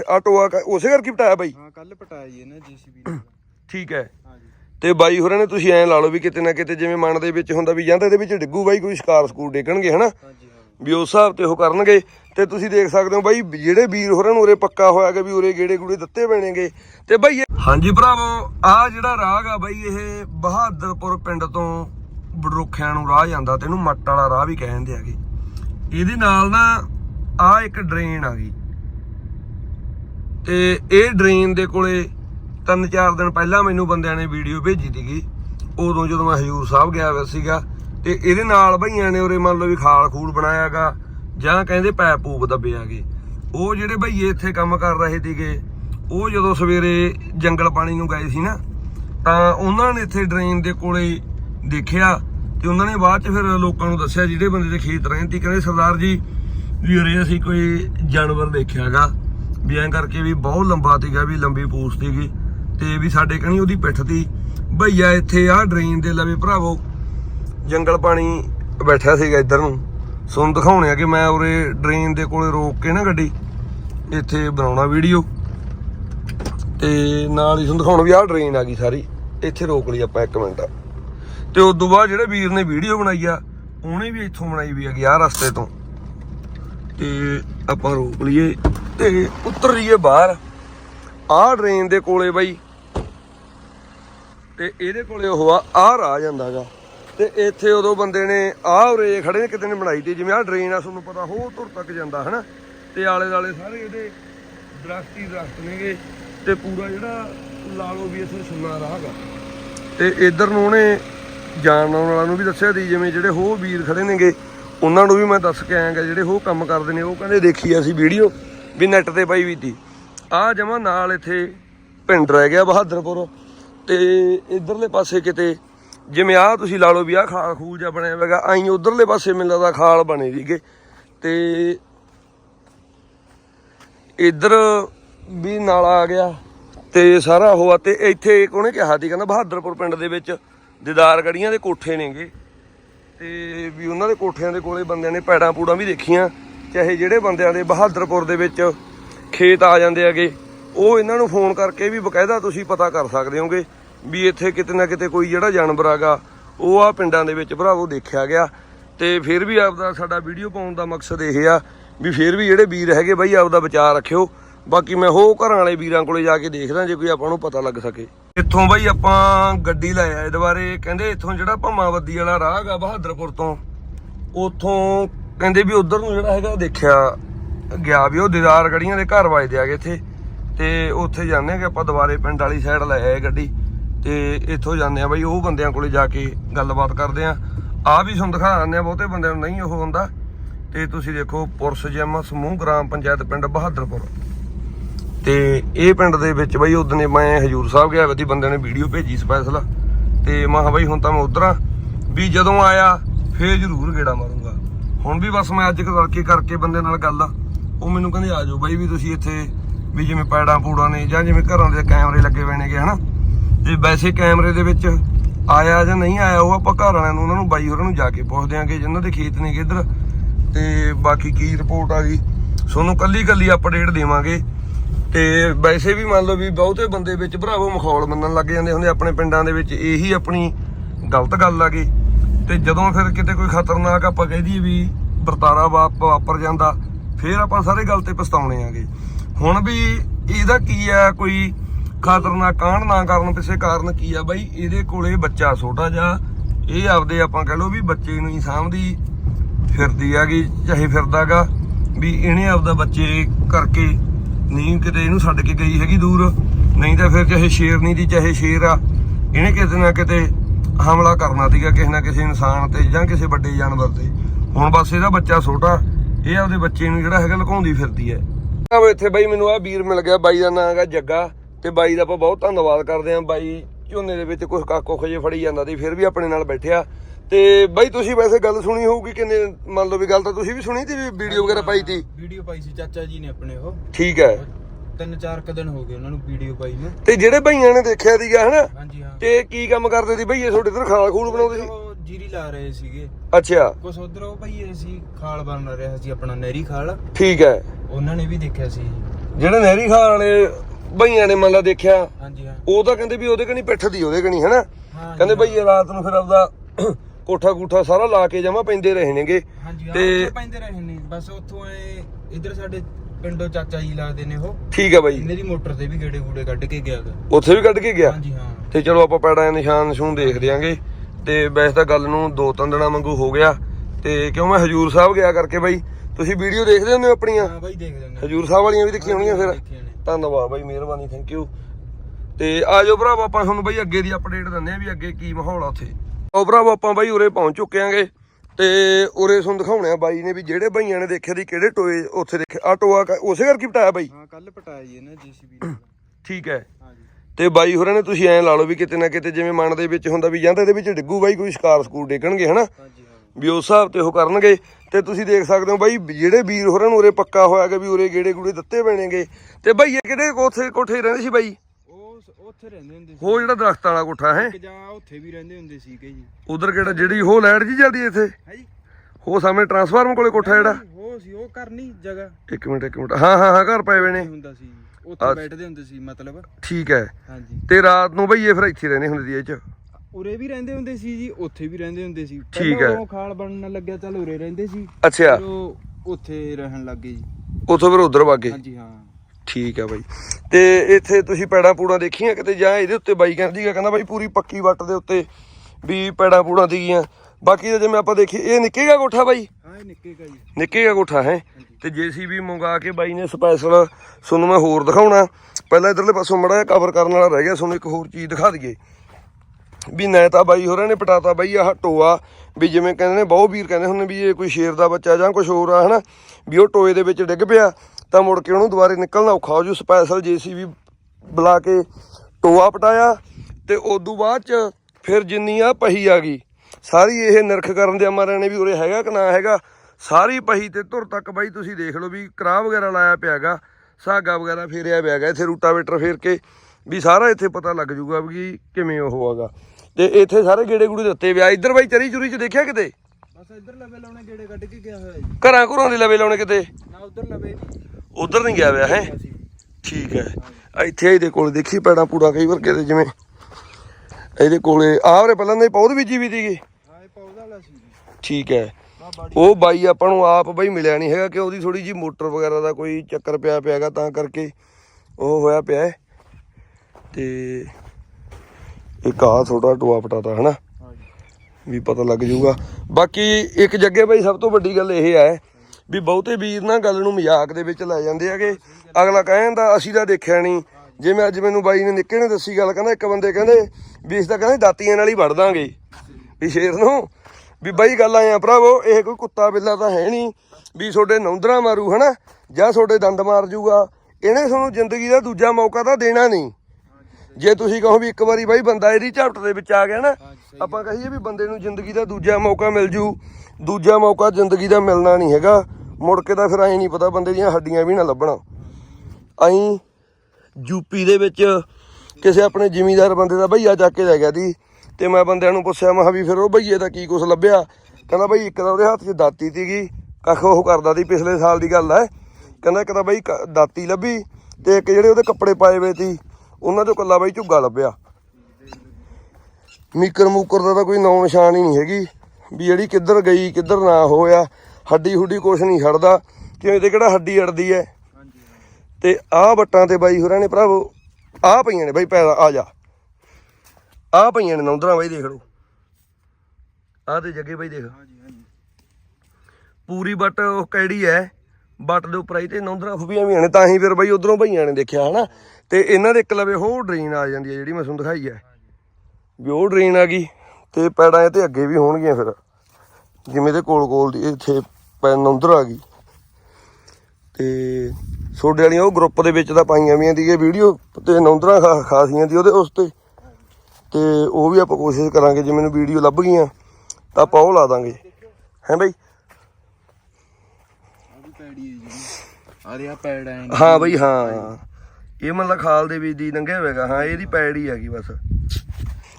ਆ ਟੋਆ ਕ- ਉਸੇ ਕਰਕੇ ਪਟਾਇਆ ਬਾਈ? ਹਾਂ ਕੱਲ ਪਟਾਇਆ ਜੀ ਇਹਨਾਂ ਜੀਸੀਬੀ ਨਾਲ। ਠੀਕ ਹੈ। ਤੇ ਬਾਈ ਹੋਰਾਂ ਨੇ ਤੁਸੀਂ ਐਂ ਲਾ ਲਓ ਵੀ ਕਿਤੇ ਨਾ ਕਿਤੇ ਜਿਵੇਂ ਮਨ ਦੇ ਵਿੱਚ ਹੁੰਦਾ ਵੀ ਜਾਂਦਾ ਇਹਦੇ ਵਿੱਚ ਡਿੱਗੂ ਬਾਈ ਕੋਈ ਸ਼ਿਕਾਰ ਸਕੂਲ ਡੇਗਣਗੇ ਹਨਾ? ਵੀ ਉਸ ਹਿਸਾਬ ਤੇ ਉਹ ਕਰਨਗੇ। ਤੇ ਤੁਸੀਂ ਦੇਖ ਸਕਦੇ ਹੋ ਬਾਈ ਜਿਹੜੇ ਵੀਰ ਹੋਰਾਂ ਨੂੰ ਉਰੇ ਪੱਕਾ ਹੋਇਆ ਕਿ ਵੀ ਉਰੇ ਗੇੜੇ ਗੂੜੇ ਦਿੱਤੇ ਪੈਣਗੇ। ਤੇ ਬਾਈ ਹਾਂਜੀ ਭਰਾਵੋ ਆ ਜਿਹੜਾ ਰਾਗ ਆ ਬਾਈ ਇਹ ਬਹਾਦਰਪੁਰ ਪਿੰਡ ਤੋਂ ਬੜਰੁੱਖਿਆਂ ਨੂੰ ਰਾਹ ਜਾਂਦਾ ਤੇ ਇਹਨੂੰ ਮੱਟ ਵਾਲਾ ਰਾਹ ਵੀ ਕਹਿੰਦੇ ਆਗੇ ਇਹਦੇ ਨਾਲ ਨਾ ਆ ਇੱਕ ਡਰੇਨ ਆ ਗਈ। ਤੇ ਇਹ ਡਰੇਨ ਦੇ ਕੋਲੇ ਤਿੰਨ ਚਾਰ ਦਿਨ ਪਹਿਲਾਂ ਮੈਨੂੰ ਬੰਦਿਆਂ ਨੇ ਵੀਡੀਓ ਭੇਜੀ ਸੀਗੀ। ਉਦੋਂ ਜਦੋਂ ਮੈਂ ਹਜੂਰ ਸਾਹਿਬ ਗਿਆ ਹੋਇਆ ਸੀਗਾ ਤੇ ਇਹਦੇ ਨਾਲ ਭਈਆਂ ਨੇ ਉਰੇ ਮੰਨ ਲਓ ਵੀ ਖਾਲ ਖੂਲ ਬਣਾਇਆਗਾ ਜਾਂ ਕਹਿੰਦੇ ਪੈਪ ਪੂਪ ਦੱਬਿਆਗੇ। ਉਹ ਜਿਹੜੇ ਭਈਏ ਇੱਥੇ ਕੰਮ ਕਰ ਰਹੇ ਸੀਗੇ, ਉਹ ਜਦੋਂ ਸਵੇਰੇ ਜੰਗਲ ਪਾਣੀ ਨੂੰ ਗਏ ਸੀ ਨਾ, ਤਾਂ ਉਹਨਾਂ ਨੇ ਇੱਥੇ ਡਰੇਨ ਦੇ ਕੋਲੇ ਦੇਖਿਆ ਤੇ ਉਹਨਾਂ ਨੇ ਬਾਅਦ ਚ ਫਿਰ ਲੋਕਾਂ ਨੂੰ ਦੱਸਿਆ, ਜਿਹੜੇ ਬੰਦੇ ਦੇ ਖੇਤ ਰਹਿੰਦੀ ਕਹਿੰਦੇ ਸਰਦਾਰ ਜੀ, ਵੀ ਉਰੇ ਅਸੀਂ ਕੋਈ ਜਾਨਵਰ ਦੇਖਿਆਗਾ। ਵੀ ਐਂ ਕਰਕੇ ਵੀ ਬਹੁਤ ਲੰਬਾ ਸੀਗਾ, ਵੀ ਲੰਬੀ ਪੂਛ ਸੀਗੀ ਤੇ ਵੀ ਸਾਡੇ ਕਣੀ ਉਹਦੀ ਪਿੱਠ ਤੀ। ਭਈਆ ਇੱਥੇ ਆ ਡਰੇਨ ਦੇ ਲਵੇ ਭਰਾਵੋ, ਜੰਗਲ ਪਾਣੀ ਬੈਠਾ ਸੀਗਾ ਇੱਧਰ ਨੂੰ। ਤੁਹਾਨੂੰ ਦਿਖਾਉਣੇ ਆ ਕਿ ਮੈਂ ਉਰੇ ਡਰੇਨ ਦੇ ਕੋਲੇ ਰੋਕ ਕੇ ਨਾ ਗੱਡੀ, ਇੱਥੇ ਬਣਾਉਣਾ ਵੀਡੀਓ। ਤੇ ਨਾਲ ਹੀ ਤੁਹਾਨੂੰ ਦਿਖਾਉਣਾ ਵੀ ਆਹ ਡਰੇਨ ਆ ਗਈ ਸਾਰੀ, ਇੱਥੇ ਰੋਕ ਲਈ ਆਪਾਂ ਇੱਕ ਮਿੰਟ। ਤੇ ਉਸ ਤੋਂ ਬਾਅਦ ਜਿਹੜੇ ਵੀਰ ਨੇ ਵੀਡੀਓ ਬਣਾਈ ਆ, ਉਹਨੇ ਵੀ ਇੱਥੋਂ ਬਣਾਈ ਵੀ ਹੈਗੀ ਆਹ ਰਸਤੇ ਤੋਂ। ਤੇ ਆਪਾਂ ਰੋਕ ਲਈਏ। ਤੇ ਉਤਰ ਲਈਏ ਬਾਹਰ। ਆਹ ਡਰੇਨ ਦੇ ਕੋਲੇ ਬਾਈ। ਤੇ ਇਹਦੇ ਕੋਲੇ ਉਹ ਆ, ਆਹ ਰਾਹ ਜਾਂਦਾਗਾ ਤੇ ਇੱਥੇ ਉਦੋਂ ਬੰਦੇ ਨੇ ਆਹ ਉਰੇ ਖੜੇ ਨੇ, ਕਿਤੇ ਨੇ ਬਣਾਈ ਤੇ। ਜਿਵੇਂ ਆਹ ਡਰੇਨ ਆ, ਤੁਹਾਨੂੰ ਪਤਾ ਹੋ ਤੁਰ ਤੱਕ ਜਾਂਦਾ, ਹਨਾ? ਤੇ ਆਲੇ ਦਾਲੇ ਸਾਰੇ ਇਹਦੇ ਦਰਖਤ ਹੀ ਦਰਖਤ ਨੇਗੇ। ਤੇ ਪੂਰਾ ਜਿਹੜਾ ਲਾ ਲਓ ਵੀ ਇੱਥੇ ਸੁੰਨਾ ਰਾਹ ਤੇ ਇਧਰ ਨੂੰ ਉਹਨੇ ਜਾਣ ਆਉਣ ਵਾਲਾ ਨੂੰ ਵੀ ਦੱਸਿਆ ਦੀ ਜਿਵੇਂ ਜਿਹੜੇ ਹੋ ਵੀਰ ਖੜੇ ਨੇਗੇ, ਉਹਨਾਂ ਨੂੰ ਵੀ ਮੈਂ ਦੱਸ ਕੇ ਆਇਆਗਾ, ਜਿਹੜੇ ਉਹ ਕੰਮ ਕਰਦੇ ਨੇ, ਉਹ ਕਹਿੰਦੇ, ਦੇਖੀ ਅਸੀਂ ਵੀਡੀਓ। ਵੀ ਨੈਟ ਤੇ ਪਾਈ ਵੀ ਤੀ ਆ ਜਮਾ ਨਾਲ ਇੱਥੇ ਪਿੰਡ ਰਹਿ ਗਿਆ ਬਹਾਦਰਪੁਰ ਤੇ ਇਧਰਲੇ ਪਾਸੇ ਕਿਤੇ, ਜਿਵੇਂ ਆ ਤੁਸੀਂ ਲਾ ਲਓ ਵੀ ਆ ਖਾਲ ਖੂਲ ਜਿਹਾ ਬਣਿਆ ਹੋਵੇਗਾ ਆਈ ਉਧਰਲੇ ਪਾਸੇ ਮੈਨੂੰ ਲੱਗਦਾ ਖਾਲ ਬਣੇ ਸੀਗੇ। ਤੇ ਇੱਧਰ ਵੀ ਨਾਲਾ ਆ ਗਿਆ ਤੇ ਸਾਰਾ ਉਹ ਆ ਤੇ ਇੱਥੇ ਉਹਨੇ ਕਿਹਾ ਸੀ, ਕਹਿੰਦਾ ਬਹਾਦਰਪੁਰ ਪਿੰਡ ਦੇ ਵਿੱਚ ਦੀਦਾਰ ਗੜੀਆਂ ਦੇ ਕੋਠੇ ਨੇਗੇ। ਤੇ ਵੀ ਉਹਨਾਂ ਦੇ ਕੋਠਿਆਂ ਦੇ ਕੋਲੇ ਬੰਦਿਆਂ ਨੇ ਪੈੜਾਂ ਪੂੜਾਂ ਵੀ ਦੇਖੀਆਂ। ਚਾਹੇ ਜਿਹੜੇ ਬੰਦਿਆਂ ਦੇ ਬਹਾਦਰਪੁਰ ਦੇ ਵਿੱਚ ਖੇਤ ਆ ਜਾਂਦੇ ਹੈਗੇ, ਉਹ ਇਹਨਾਂ ਨੂੰ ਫੋਨ ਕਰਕੇ ਵੀ ਬਕਾਇਦਾ ਤੁਸੀਂ ਪਤਾ ਕਰ ਸਕਦੇ ਹੋਗੇ ਵੀ ਇੱਥੇ ਕਿਤੇ ਨਾ ਕਿਤੇ ਕੋਈ ਜਿਹੜਾ ਜਾਨਵਰ ਆਗਾ ਉਹ ਆ ਪਿੰਡਾਂ ਦੇ ਵਿੱਚ ਭਰਾਵੋ ਦੇਖਿਆ ਗਿਆ। ਤੇ ਫਿਰ ਵੀ ਆਪਦਾ ਸਾਡਾ ਵੀਡੀਓ ਪਾਉਣ ਦਾ ਮਕਸਦ ਇਹ ਆ ਵੀ ਫਿਰ ਵੀ ਜਿਹੜੇ ਵੀਰ ਹੈਗੇ ਬਾਈ, ਆਪਦਾ ਵਿਚਾਰ ਰੱਖਿਓ। ਬਾਕੀ ਮੈਂ ਹੋ ਘਰਾਂ ਵਾਲੇ ਵੀਰਾਂ ਕੋਲੇ ਜਾ ਕੇ ਦੇਖਦਾ ਜੇ ਕੋਈ ਆਪਾਂ ਨੂੰ ਪਤਾ ਲੱਗ ਸਕੇ। ਇੱਥੋਂ ਬਾਈ ਆਪਾਂ ਗੱਡੀ ਲਾਇਆ ਇਹ ਦੁਬਾਰੇ, ਕਹਿੰਦੇ ਇੱਥੋਂ ਜਿਹੜਾ ਭਮਾਵੱਦੀ ਵਾਲਾ ਰਾਹ ਹੈਗਾ ਬਹਾਦਰਪੁਰ ਤੋਂ, ਉਥੋਂ ਕਹਿੰਦੇ ਵੀ ਉਧਰ ਨੂੰ ਜਿਹੜਾ ਹੈਗਾ ਦੇਖਿਆ ਗਿਆ ਵੀ ਉਹ ਦੀਦਾਰ ਗੜੀਆਂ ਦੇ ਘਰ ਵੱਜਦੇ ਆਗੇ ਇੱਥੇ। ਤੇ ਉੱਥੇ ਜਾਂਦੇ ਆ ਕਿ ਆਪਾਂ ਦੁਬਾਰੇ ਪਿੰਡ ਵਾਲੀ ਸਾਈਡ ਲੈ ਆਏ ਗੱਡੀ। ਤੇ ਇੱਥੋਂ ਜਾਂਦੇ ਆ ਬਾਈ, ਉਹ ਬੰਦਿਆਂ ਕੋਲੇ ਜਾ ਕੇ ਗੱਲਬਾਤ ਕਰਦੇ ਆ ਆ ਵੀ ਤੁਹਾਨੂੰ ਦਿਖਾ ਦਿੰਦੇ ਆ ਬਹੁਤੇ ਬੰਦਿਆਂ ਨੂੰ ਨਹੀਂ ਉਹ ਹੁੰਦਾ। ਤੇ ਤੁਸੀਂ ਦੇਖੋ ਪੁਰਸ਼ ਜਿਮ, ਸਮੂਹ ਗ੍ਰਾਮ ਪੰਚਾਇਤ ਪਿੰਡ ਬਹਾਦਰਪੁਰ। ਤੇ ਇਹ ਪਿੰਡ ਦੇ ਵਿੱਚ ਬਾਈ ਨੇ ਮੈਂ ਹਜੂਰ ਸਾਹਿਬ ਗਿਆ ਵਧੀ ਬੰਦਿਆਂ ਨੇ ਵੀਡੀਓ ਭੇਜੀ ਸਪੈਸ਼ਲ ਤੇ ਮੈਂ ਕਿਹਾ ਬਾਈ, ਹੁਣ ਤਾਂ ਮੈਂ ਉਧਰ ਆ ਵੀ ਜਦੋਂ ਆਇਆ, ਫੇਰ ਜ਼ਰੂਰ ਗੇੜਾ ਮਾਰੂੰਗਾ। ਹੁਣ ਵੀ ਬਸ ਮੈਂ ਅੱਜ ਕਰਕੇ ਕਰਕੇ ਬੰਦੇ ਨਾਲ ਗੱਲ ਆ। ਉਹ ਮੈਨੂੰ ਕਹਿੰਦੇ, ਆ ਜਾਓ ਬਾਈ ਵੀ ਤੁਸੀਂ ਇੱਥੇ ਵੀ ਜਿਵੇਂ ਪੈੜਾਂ ਪੂੜਾਂ ਨੇ ਜਾਂ ਜਿਵੇਂ ਘਰਾਂ ਦੇ ਕੈਮਰੇ ਲੱਗੇ ਹੋਏ ਨੇਗੇ, ਹਨਾ? ਤੇ ਵੈਸੇ ਕੈਮਰੇ ਦੇ ਵਿੱਚ ਆਇਆ ਜਾਂ ਨਹੀਂ ਆਇਆ, ਉਹ ਆਪਾਂ ਘਰ ਵਾਲਿਆਂ ਨੂੰ, ਉਹਨਾਂ ਨੂੰ ਬਾਈ ਹੋਰਾਂ ਨੂੰ ਜਾ ਕੇ ਪੁੱਛਦੇ ਆਂਗੇ ਜਿਨ੍ਹਾਂ ਦੇ ਖੇਤ ਨੇ ਇੱਧਰ। ਤੇ ਬਾਕੀ ਕੀ ਰਿਪੋਰਟ ਆ ਗਈ, ਤੁਹਾਨੂੰ ਕੱਲੀ ਕੱਲੀ ਅਪਡੇਟ ਦੇਵਾਂਗੇ। ਤੇ ਵੈਸੇ ਵੀ ਮੰਨ ਲਓ ਵੀ ਬਹੁਤੇ ਬੰਦੇ ਵਿੱਚ ਭਰਾਵੋ ਮਖੌਲ ਮੰਨਣ ਲੱਗ ਜਾਂਦੇ ਹੁੰਦੇ ਆਪਣੇ ਪਿੰਡਾਂ ਦੇ ਵਿੱਚ। ਇਹੀ ਆਪਣੀ ਗਲਤ ਗੱਲ ਆ ਗਈ ਤੇ ਜਦੋਂ ਫਿਰ ਕਿਤੇ ਕੋਈ ਖਤਰਨਾਕ ਆਪਾਂ ਕਹਿ ਦਈਏ ਵੀ ਵਰਤਾਰਾ ਵਾਪ- ਵਾਪਰ ਜਾਂਦਾ, ਫਿਰ ਆਪਾਂ ਸਾਰੇ ਗੱਲ ਤੇ ਪਛਤਾਉਣੇ ਆਗੇ। ਹੁਣ ਵੀ ਇਹਦਾ ਕੀ ਆ, ਕੋਈ ਖਤਰਨਾਕ ਕਾਂਡ ਨਾ ਕਰਨ ਪਿੱਛੇ ਕਾਰਨ ਕੀ ਆ ਬਾਈ? ਇਹਦੇ ਕੋਲੇ ਬੱਚਾ ਛੋਟਾ ਜਿਹਾ, ਇਹ ਆਪਦੇ ਆਪਾਂ ਕਹ ਲਓ ਵੀ ਬੱਚੇ ਨੂੰ ਹੀ ਸਾਂਭਦੀ ਫਿਰਦੀ ਹੈਗੀ ਚਾਹੇ ਫਿਰਦਾਗਾ, ਵੀ ਇਹਨੇ ਆਪਦਾ ਬੱਚੇ ਕਰਕੇ ਨਹੀਂ ਕਿਤੇ ਇਹਨੂੰ ਛੱਡ ਕੇ ਗਈ ਹੈਗੀ ਦੂਰ, ਨਹੀਂ ਤਾਂ ਫਿਰ ਚਾਹੇ ਸ਼ੇਰਨੀ ਦੀ, ਚਾਹੇ ਸ਼ੇਰ ਆ, ਇਹਨੇ ਕਿਤੇ ਨਾ ਕਿਤੇ ਹਮਲਾ ਕਰਨਾ ਸੀਗਾ ਕਿਸੇ ਨਾ ਕਿਸੇ ਇਨਸਾਨ ਤੇ ਜਾਂ ਕਿਸੇ ਵੱਡੇ ਜਾਨਵਰ ਤੇ। ਹੁਣ ਬਸ ਇਹਦਾ ਬੱਚਾ ਛੋਟਾ ਇਹ ਆਪਦੇ ਬੱਚੇ ਨੂੰ ਜਿਹੜਾ ਹੈਗਾ ਲੁਕਾਉਂਦੀ ਫਿਰਦੀ ਹੈ। ਆ ਇੱਥੇ ਬਾਈ ਮੈਨੂੰ ਆ ਵੀਰ ਮਿਲ ਗਿਆ ਬਾਈ ਦਾ ਨਾਂ ਹੈਗਾ ਜੱਗਾ ਤੇ ਬਾਈ ਦਾ ਆਪਾਂ ਬਹੁਤ ਧੰਨਵਾਦ ਕਰਦੇ ਆਂ ਬਾਈ ਝੋਨੇ ਦੇ ਵਿੱਚ ਕੁਝ ਕਾਕੋ ਖਜੇ ਫੜੀ ਜਾਂਦਾ ਸੀ ਫਿਰ ਵੀ ਆਪਣੇ ਨਾਲ ਬੈਠਿਆ। ਤੇ ਬਾਈ ਤੁਸੀਂ ਵੈਸੇ ਗੱਲ ਸੁਣੀ ਹੋਊਗੀ ਕਿੰਨੇ ਮੰਨ ਲਓ ਵੀ ਗੱਲ ਤਾਂ ਤੁਸੀਂ ਵੀ ਸੁਣੀ ਸੀ ਵੀਡੀਓ ਵਗੈਰਾ ਪਾਈ ਤੀ ਵੀਡੀਓ ਪਾਈ ਸੀ ਚਾਚਾ ਜੀ ਨੇ ਆਪਣੇ ਉਹ। ਠੀਕ ਹੈ। ਤਿੰਨ ਚਾਰ ਕੁ ਦਿਨ ਹੋ ਗਏ ਉਹਨਾਂ ਨੂੰ ਵੀਡੀਓ ਪਾਈ ਨੂੰ। ਤੇ ਜਿਹੜੇ ਭਈਆਂ ਨੇ ਦੇਖਿਆ ਸੀਗਾ ਹਨਾ? ਹਾਂਜੀ ਹਾਂ। ਤੇ ਕੀ ਕੰਮ ਕਰਦੇ ਸੀ ਭਈਏ? ਤੁਹਾਡੇ ਇਧਰ ਖਾਲ ਖੂਲ ਬਣਾਉਂਦੇ ਸੀ? ਉਹ ਜੀਰੀ ਲਾ ਰਹੇ ਸੀਗੇ। ਅੱਛਾ। ਕੁਛ ਉਧਰ ਉਹ ਭਈਏ ਸੀ ਖਾਲ ਬਣ ਰਿਹਾ ਸੀ ਆਪਣਾ ਨਹਿਰੀ ਖਾਲ। ਠੀਕ ਹੈ। ਉਹਨਾਂ ਨੇ ਵੀ ਦੇਖਿਆ ਸੀ। ਜਿਹੜੇ ਨਹਿਰੀ ਖਾਲ ਵਾਲੇ ਭਈਆਂ ਨੇ ਮੰਨ ਲਾ ਦੇਖਿਆ ਹਾਂਜੀ ਹਾਂ। ਉਹ ਤਾਂ ਕਹਿੰਦੇ ਵੀ ਉਹਦੇ ਕਣੀ ਪਿੱਠ ਦੀ ਉਹਦੇ ਕਣੀ ਹਨਾ? ਹਾਂ ਕਹਿੰਦੇ ਭਈਏ ਰਾਤ ਨੂੰ ਫਿਰ ਆਪਦਾ ਕੋਠਾ ਕੂਠਾ ਸਾਰਾ ਲਾ ਕੇ ਜਮਾ ਪੈਂਦੇ ਰਹੇ ਨੇਗੇ। ਹਾਂਜੀ ਹਾਂ ਤੇ- ਪੈਂਦੇ ਰਹੇ ਨੇ। ਬਸ ਉੱਥੋਂ ਐ ਇੱਧਰ ਸਾਡੇ ਪਿੰਡੋਂ ਚਾਚਾ ਜੀ ਲੱਗਦੇ ਨੇ ਉਹ। ਠੀਕ ਹੈ ਬਾਈ। ਦੀ ਮੋਟਰ ਤੇ ਵੀ ਗੇੜੇ ਗੂੜੇ ਕੱਢ ਕੇ ਗਿਆ ਗਾ। ਉੱਥੇ ਵੀ ਕੱਢ ਕੇ ਗਿਆ? ਹਾਂਜੀ ਹਾਂ। ਤੇ ਚਲੋ ਆਪਾਂ ਪੈੜਾਂ ਦੇ ਨਿਸ਼ਾਨ ਨਿਸ਼ੂਨ ਦੇਖ ਦਿਆਂਗੇ। ਤੇ ਵੈਸੇ ਤਾਂ ਗੱਲ ਨੂੰ ਦੋ ਤਿੰਨ ਦਿਨਾਂ ਵਾਂਗੂ ਹੋ ਗਿਆ। ਤੇ ਕਿਉਂ ਮੈਂ ਹਜੂਰ ਸਾਹਿਬ ਗਿਆ ਕਰਕੇ ਬਾਈ? ਤੁਸੀਂ ਵੀਡੀਓ ਦੇਖਦੇ ਹੁੰਦੇ ਹੋ ਆਪਣੀਆਂ? ਹਾਂ ਬਾਈ ਦੇਖ ਲੈਂਦੇ ਹਜੂਰ ਸਾਹਿਬ ਵਾਲੀਆਂ ਵੀ ਦੇਖੀਆਂ ਹੋਣਗੀਆਂ ਫਿਰ। ਧੰਨਵਾਦ ਬਾਈ ਮਿਹਰਬਾਨੀ ਥੈਂਕ ਯੂ ਤੇ ਆਜੋ ਭਰਾਵੋ ਆਪਾਂ ਤੁਹਾਨੂੰ ਬਾਈ ਅੱਗੇ ਦੀ ਅਪਡੇਟ ਦਿੰਦੇ ਆ ਵੀ ਅੱਗੇ ਕੀ ਮਾਹੌਲ ਆ ਉੱਥੇ। ਉਹ ਭਰਾਵੋ ਆਪਾਂ ਬਾਈ ਉਰੇ ਪਹੁੰਚ ਚੁੱਕੇ ਆਂਗੇ। ਤੇ ਉਰੇ ਤੁਹਾਨੂੰ ਦਿਖਾਉਣੇ ਆ ਬਾਈ ਨੇ ਵੀ ਜਿਹੜੇ ਬਾਈਆਂ ਨੇ ਦੇਖਿਆ ਦੀ ਕਿਹੜੇ ਟੋਏ ਉੱਥੇ ਦੇਖੇ। ਆ ਟੋਆ ਕ- ਉਸੇ ਕਰਕੇ ਪਟਾਇਆ ਬਾਈ? ਹਾਂ ਕੱਲ ਪਟਾਇਆ ਜੀ ਇਹਨਾਂ ਜੀਸੀਬੀ ਨਾਲ ਠੀਕ ਹੈ। ਹਾਂਜੀ ਤੇ ਬਾਈ ਹੋਰਾਂ ਨੇ ਤੁਸੀਂ ਐਂ ਲਾ ਲਓ ਵੀ ਕਿਤੇ ਨਾ ਕਿਤੇ ਜਿਵੇਂ ਮਨ ਦੇ ਵਿੱਚ ਹੁੰਦਾ ਵੀ ਜਾਂ ਤਾਂ ਇਹਦੇ ਵਿੱਚ ਡਿੱਗੂ ਬਾਈ ਕੋਈ ਸ਼ਿਕਾਰ ਸਕੂਰ ਡੇਗਣਗੇ ਹਨਾ? ਹਾਂਜੀ ਹਾਂ ਵੀ ਉਸ ਹਿਸਾਬ ਤੇ ਉਹ ਕਰਨਗੇ। ਤੇ ਤੁਸੀਂ ਦੇਖ ਸਕਦੇ ਹੋ ਬਾਈ ਜਿਹੜੇ ਵੀਰ ਹੋਰਾਂ ਨੂੰ ਉਰੇ ਪੱਕਾ ਹੋਇਆ ਕਿ ਵੀ ਉਰੇ ਗੇੜੇ ਗੂੜੇ ਦਿੱਤੇ ਪੈਣਗੇ। ਤੇ ਬਾਈ ਇਹ ਕਿਹੜੇ ਕੋਠੇ ਕੋਠੇ ਰਹਿੰਦੇ ਸੀ ਬਾਈ? ਉੱਥੇ ਰਹਿੰਦੇ ਹੁੰਦੇ ਸੀ। ਉਹ ਜਿਹੜਾ ਦਰਖਤ ਵਾਲਾ ਕੋਠਾ ਹੈ। ਇੱਕ ਜਾਂ ਉੱਥੇ ਵੀ ਰਹਿੰਦੇ ਹੁੰਦੇ ਸੀਗੇ ਜੀ। ਉਧਰ ਕਿਹੜਾ ਜਿਹੜੀ ਉਹ ਲਾਈਟ ਜੀ ਚੱਲਦੀ ਇੱਥੇ? ਹੈ ਜੀ? ਉਹ ਸਾਹਮਣੇ ਟਰਾਂਸਫਾਰਮਰ ਕੋਲੇ ਕੋਠਾ ਜਿਹੜਾ। ਉਹ ਸੀ ਉਹ ਕਰਨੀ ਜਗ੍ਹਾ। ਇੱਕ ਮਿੰਟ ਇੱਕ ਮਿੰਟ। ਹਾਂ ਹਾਂ ਹਾਂ ਘਰ ਪਏ ਹੋਏ ਨੇ। ਹੁੰਦਾ ਸੀ ਉੱਥੇ ਬੈਠਦੇ ਹੁੰਦੇ ਸੀ ਮਤਲਬ। ਠੀਕ ਹੈ। ਹਾਂਜੀ ਤੇ ਰਾਤ ਨੂੰ ਬਈ ਇਹ ਫਿਰ ਇੱਥੇ ਰਹਿੰਦੇ ਹੁੰਦੇ ਸੀ ਇਹ ਚ? ਉਰੇ ਵੀ ਰਹਿੰਦੇ ਹੁੰਦੇ ਸੀ ਜੀ ਉੱਥੇ ਵੀ ਰਹਿੰਦੇ ਹੁੰਦੇ ਸੀ। ਠੀਕ ਹੈ। ਉਹ ਖਾਲ ਬਣਨ ਲੱਗਿਆ ਚੱਲ ਉਰੇ ਰਹਿੰਦੇ ਸੀ। ਅੱਛਾ। ਫਿਰ ਉਹ ਉੱਥੇ ਰਹਿਣ ਲੱਗ ਜੀ। ਉਥੋਂ ਫਿਰ ਉਧਰ ਵਾਗੇ ਹਾਂਜੀ ਹਾਂ। ਠੀਕ ਹੈ ਬਾਈ। ਤੇ ਇੱਥੇ ਤੁਸੀਂ ਪੈੜਾਂ ਪੂੜਾਂ ਦੇਖੀਆਂ ਕਿਤੇ? ਜਾਂ ਇਹਦੇ ਉੱਤੇ ਬਾਈ ਕਹਿੰਦੀ ਸੀਗਾ, ਕਹਿੰਦਾ ਬਾਈ ਪੂਰੀ ਪੱਕੀ ਵੱਟ ਦੇ ਉੱਤੇ ਵੀ ਪੈੜਾਂ ਪੂੜਾਂ ਦੀਗੀਆਂ ਬਾਕੀ ਤਾਂ ਜਿਵੇਂ ਆਪਾਂ ਦੇਖੀ ਇਹ ਨਿੱਕੇਗਾ ਕੋਠਾ ਬਾਈ? ਹਾਂ ਇਹ ਨਿੱਕੇ ਕਾ ਜੀ। ਨਿੱਕੇਗਾ ਕੋਠਾ ਹੈ? ਤੇ ਜੀਸੀਬੀ ਮੰਗਾ ਕੇ ਬਾਈ ਨੇ ਸਪੈਸ਼ਲ ਤੁਹਾਨੂੰ ਮੈਂ ਹੋਰ ਦਿਖਾਉਣਾ। ਪਹਿਲਾਂ ਇਧਰਲੇ ਪਾਸੋਂ ਮੜਾ ਜਿਹਾ ਕਵਰ ਕਰਨ ਵਾਲਾ ਰਹਿ ਗਿਆ ਤੁਹਾਨੂੰ ਇੱਕ ਹੋਰ ਚੀਜ਼ ਦਿਖਾ ਦਈਏ। ਵੀ ਨੈ ਤਾਂ ਬਾਈ ਹੋਰਾਂ ਨੇ ਪਟਾਤਾ ਬਾਈ ਆਹ ਟੋਆ। ਵੀ ਜਿਵੇਂ ਕਹਿੰਦੇ ਨੇ ਬਹੁ ਵੀਰ ਕਹਿੰਦੇ ਹੁੰਦੇ ਵੀ ਇਹ ਕੋਈ ਸ਼ੇਰ ਦਾ ਬੱਚਾ ਜਾਂ ਕੁਝ ਹੋਰ ਆ ਹਨਾ? ਵੀ ਉਹ ਟੋਏ ਦੇ ਵਿੱਚ ਡਿੱਗ ਪਿਆ। ਤਾਂ ਮੁੜ ਕੇ ਉਹਨੂੰ ਦੁਬਾਰੇ ਨਿਕਲਣਾ ਔਖਾ ਹੋ ਜੂ। ਸਪੈਸ਼ਲ ਜੀਸੀਬੀ ਬੁਲਾ ਕੇ ਟੋਆ ਪਟਾਇਆ ਤੇ ਉਦੋਂ ਬਾਅਦ ਚ ਫਿਰ ਜਿੰਨੀ ਆ ਪਹੀ ਆ ਗਈ। ਸਾਰੀ ਇਹ ਨਿਰਖ ਕਰਨ ਦੇ ਅਮਰਾਂ ਨੇ ਵੀ ਉਰੇ ਹੈਗਾ ਕਿ ਨਾ ਹੈਗਾ। ਸਾਰੀ ਪਹੀ ਤੇ ਧੁਰ ਤੱਕ ਬਾਈ ਤੁਸੀਂ ਦੇਖ ਲਓ ਵੀ ਕਰਾਹ ਵਗੈਰਾ ਲਾਇਆ ਪਿਆਗਾ ਸਾਗਾ ਵਗੈਰਾ ਫੇਰਿਆ ਪਿਆਗਾ ਇੱਥੇ ਰੂਟਾਵੇਟਰ ਫੇਰ ਕੇ ਵੀ ਸਾਰਾ ਇੱਥੇ ਪਤਾ ਲੱਗ ਜੂਗਾ ਵੀ ਕਿਵੇਂ ਉਹ ਹੈਗਾ। ਤੇ ਇੱਥੇ ਸਾਰੇ ਗੇੜੇ ਗੂੜੇ ਦਿੱਤੇ ਵਿਆ ਇੱਧਰ ਬਾਈ ਚਰੀ ਚੁਰੀ ਚ ਦੇਖਿਆ ਕਿਤੇ? ਬਸ ਇੱਧਰ ਲਵੇ ਲਾਉਣੇ ਗੇੜੇ ਕੱਢ ਕੇ ਗਿਆ ਹੋਇਆ ਜੀ। ਘਰਾਂ ਘੁਰਾਂ ਦੇ ਲਵੇ ਲਾਉਣੇ ਕਿਤੇ? ਨਾ ਉੱਧਰ ਲਵੇ। ਉਧਰ ਨਹੀਂ ਗਿਆ ਵਿਆ ਹੈ? ਠੀਕ ਹੈ। ਇੱਥੇ ਇਹਦੇ ਕੋਲ ਦੇਖੀ ਪੈੜਾਂ ਪੂੜਾ ਕਈ ਵਾਰ ਕਿਤੇ ਜਿਵੇਂ। ਇਹਦੇ ਕੋਲੇ ਆਵਰੇ ਪਹਿਲਾਂ ਦੇ ਪੌਦ ਬੀਜੀ ਵੀ ਸੀਗੀ? ਹਾਂ ਇਹ ਪੌਦਾ ਵਾਲਾ ਸੀ ਜੀ। ਠੀਕ ਹੈ। ਉਹ ਬਾਈ ਆਪਾਂ ਨੂੰ ਆਪ ਬਾਈ ਮਿਲਿਆ ਨਹੀਂ ਹੈਗਾ ਕਿ ਉਹਦੀ ਥੋੜੀ ਜੀ ਮੋਟਰ ਵਗੈਰਾ ਦਾ ਕੋਈ ਚੱਕਰ ਪਿਆ ਪਿਆਗਾ ਤਾਂ ਕਰਕੇ ਉਹ ਹੋਇਆ ਪਿਆ। ਤੇ ਇੱਕ ਆ ਥੋੜਾ ਟੋਆ ਪਟਾਤਾ ਹਨਾ? ਵੀ ਪਤਾ ਲੱਗ ਜਾਊਗਾ। ਬਾਕੀ ਇੱਕ ਜੱਗੇ ਬਾਈ ਸਭ ਤੋਂ ਵੱਡੀ ਗੱਲ ਇਹ ਹੈ ਵੀ ਬਹੁਤੇ ਵੀਰ ਨਾ ਗੱਲ ਨੂੰ ਮਜ਼ਾਕ ਦੇ ਵਿੱਚ ਲੈ ਜਾਂਦੇ ਆਗੇ ਅਗਲਾ ਕਹਿੰਦਾ, ਅਸੀਂ ਤਾਂ ਦੇਖਿਆ ਨਹੀਂ ਜਿਵੇਂ ਅੱਜ ਮੈਨੂੰ ਬਾਈ ਨੇ ਨਿੱਕੇ ਨੇ ਦੱਸੀ ਗੱਲ, ਕਹਿੰਦਾ ਇੱਕ ਬੰਦੇ ਕਹਿੰਦੇ ਵੀ ਇਸ ਤਾਂ ਕਹਿੰਦੇ ਦਾਤੀਆਂ ਨਾਲ ਹੀ ਵੜ ਦਾਂਗੇ। ਵੀ ਸ਼ੇਰ ਨੂੰ ਵੀ ਬਾਈ ਗੱਲ ਆਏ ਆ ਭਰਾਵੋ, ਇਹ ਕੋਈ ਕੁੱਤਾ ਬਿੱਲਾ ਤਾਂ ਹੈ ਨਹੀਂ ਵੀ ਤੁਹਾਡੇ ਨੌਂਦਰਾ ਮਾਰੂ, ਹਨਾ? ਜਾਂ ਤੁਹਾਡੇ ਦੰਦ ਮਾਰ ਜੂਗਾ। ਇਹਨੇ ਤੁਹਾਨੂੰ ਜ਼ਿੰਦਗੀ ਦਾ ਦੂਜਾ ਮੌਕਾ ਤਾਂ ਦੇਣਾ ਨਹੀਂ ਜੇ ਤੁਸੀਂ ਕਹੋ ਵੀ ਇੱਕ ਵਾਰੀ ਬਾਈ ਬੰਦਾ ਇਹਦੀ ਝਪਟ ਦੇ ਵਿੱਚ ਆ ਗਿਆ ਨਾ ਆਪਾਂ ਕਹੀਏ ਵੀ ਬੰਦੇ ਨੂੰ ਜ਼ਿੰਦਗੀ ਦਾ ਦੂਜਾ ਮੌਕਾ ਮਿਲ ਜੂ ਦੂਜਾ ਮੌਕਾ ਜ਼ਿੰਦਗੀ ਦਾ ਮਿਲਣਾ ਨਹੀਂ ਹੈਗਾ। ਮੁੜ ਕੇ ਤਾਂ ਫਿਰ ਐਂ ਨਹੀਂ ਪਤਾ ਬੰਦੇ ਦੀਆਂ ਹੱਡੀਆਂ ਵੀ ਨਾ ਲੱਭਣਾ। ਐਂ ਯੂਪੀ ਦੇ ਵਿੱਚ ਕਿਸੇ ਆਪਣੇ ਜ਼ਿਮੀਂਦਾਰ ਬੰਦੇ ਦਾ ਭਈਆ ਚੱਕ ਕੇ ਲੈ ਗਿਆ ਦੀ ਤੇ ਮੈਂ ਬੰਦਿਆਂ ਨੂੰ ਪੁੱਛਿਆ ਮੈਂ ਵੀ ਫਿਰ ਉਹ ਭਈਏ ਦਾ ਕੀ ਕੁਛ ਲੱਭਿਆ? ਕਹਿੰਦਾ ਬਈ ਇੱਕ ਤਾਂ ਉਹਦੇ ਹੱਥ 'ਚ ਦਾਤੀ ਸੀਗੀ ਕੱਖ ਉਹ ਕਰਦਾ ਸੀ ਪਿਛਲੇ ਸਾਲ ਦੀ ਗੱਲ ਹੈ। ਕਹਿੰਦਾ ਇੱਕ ਤਾਂ ਬਈ ਦਾਤੀ ਲੱਭੀ ਤੇ ਇੱਕ ਜਿਹੜੇ ਉਹਦੇ ਕੱਪੜੇ ਪਾਏ ਹੋਏ ਸੀ ਉਹਨਾਂ 'ਚੋਂ ਕੱਲਾ ਬਾਈ ਝੁੱਗਾ ਲੱਭਿਆ। ਮੀਕਰ ਮੂਕਰ ਦਾ ਤਾਂ ਕੋਈ ਨਾਂ ਨਿਸ਼ਾਨ ਹੀ ਨਹੀਂ ਹੈਗੀ। ਵੀ ਜਿਹੜੀ ਕਿੱਧਰ ਗਈ, ਕਿੱਧਰ ਨਾ ਹੋਇਆ, ਹੱਡੀ ਹੁੱਡੀ ਕੁਛ ਨਹੀਂ ਛੱਡਦਾ ਕਿਵੇਂ ਤੇ ਕਿਹੜਾ ਹੱਡੀ ਅੜਦੀ ਐ? ਹਾਂਜੀ ਤੇ ਆਹ ਵੱਟਾਂ ਤੇ ਬਾਈ ਹੋਰਾਂ ਨੇ ਭਰਾਵੋ, ਆਹ ਪਈਆਂ ਨੇ ਬਾਈ, ਪੈਦਾ, ਆ ਜਾ। ਆਹ ਪਈਆਂ ਨੇ ਨੌਂਦਰਾਂ ਬਾਈ, ਦੇਖ ਲਓ। ਆਹ ਤੇ ਜੱਗੇ ਬਾਈ, ਦੇਖ। ਪੂਰੀ ਵੱਟ ਉਹ ਕਿਹੜੀ ਐ? ਵੱਟ ਦੇ ਉੱਪਰ ਆਈ ਤੇ ਨੌਂਦਰਾਂ ਖੁੱਬੀਆਂ ਵੀ ਨੇ ਤਾਂ ਹੀ ਫਿਰ ਬਾਈ ਉਧਰੋਂ ਭਈਆਂ ਨੇ ਦੇਖਿਆ, ਹਨਾ? ਤੇ ਇਹਨਾਂ ਦੇ ਇੱਕ ਲਵੇ ਹੋਰ ਡਰੇਨ ਆ ਜਾਂਦੀ ਹੈ ਜਿਹੜੀ ਮੈਂ ਤੁਹਾਨੂੰ ਦਿਖਾਈ ਹੈ। ਵੀ ਉਹ ਡਰੇਨ ਆ ਗਈ ਤੇ ਪੈੜਾਂ ਇਹ ਤੇ ਅੱਗੇ ਵੀ ਹੋਣਗੀਆਂ ਫਿਰ। ਜਿਵੇਂ ਦੇ ਕੋਲ ਕੋਲ ਦੀ ਇੱਥੇ ਪੈ ਨੌਂਦਰ ਆ ਗਈ। ਤੇ ਛੋਡੇ ਵਾਲੀਆਂ ਉਹ ਗਰੁੱਪ ਦੇ ਵਿੱਚ ਤਾਂ ਪਾਈਆਂ ਵੀਆਂ ਦੀ ਇਹ ਵੀਡੀਓ ਤੇ ਨੌਂਦਰਾਂ ਖਾ- ਖਾਸੀਆਂ ਦੀ ਉਹਦੇ ਉਸ ਤੇ। ਤੇ ਉਹ ਵੀ ਆਪਾਂ ਕੋਸ਼ਿਸ਼ ਕਰਾਂਗੇ ਜੇ ਮੈਨੂੰ ਵੀਡੀਓ ਲੱਭ ਗਈਆਂ ਤਾਂ ਆਪਾਂ ਉਹ ਲਾ ਦਾਂਗੇ। ਹੈ ਬਈ ਆ ਵੀ ਪੈੜੀ ਹੈ ਜੀ ਆ ਰਿਹਾ ਪੈੜ ਹੈ ਹਾਂ ਬਈ ਹਾਂ। ਇਹ ਮਤਲਬ ਖਾਲ ਦੇ ਵਿੱਚ ਦੀ ਨੰਗਿਆ ਹੋਵੇਗਾ ਹਾਂ ਇਹਦੀ ਪੈੜ ਹੀ ਹੈਗੀ ਬਸ।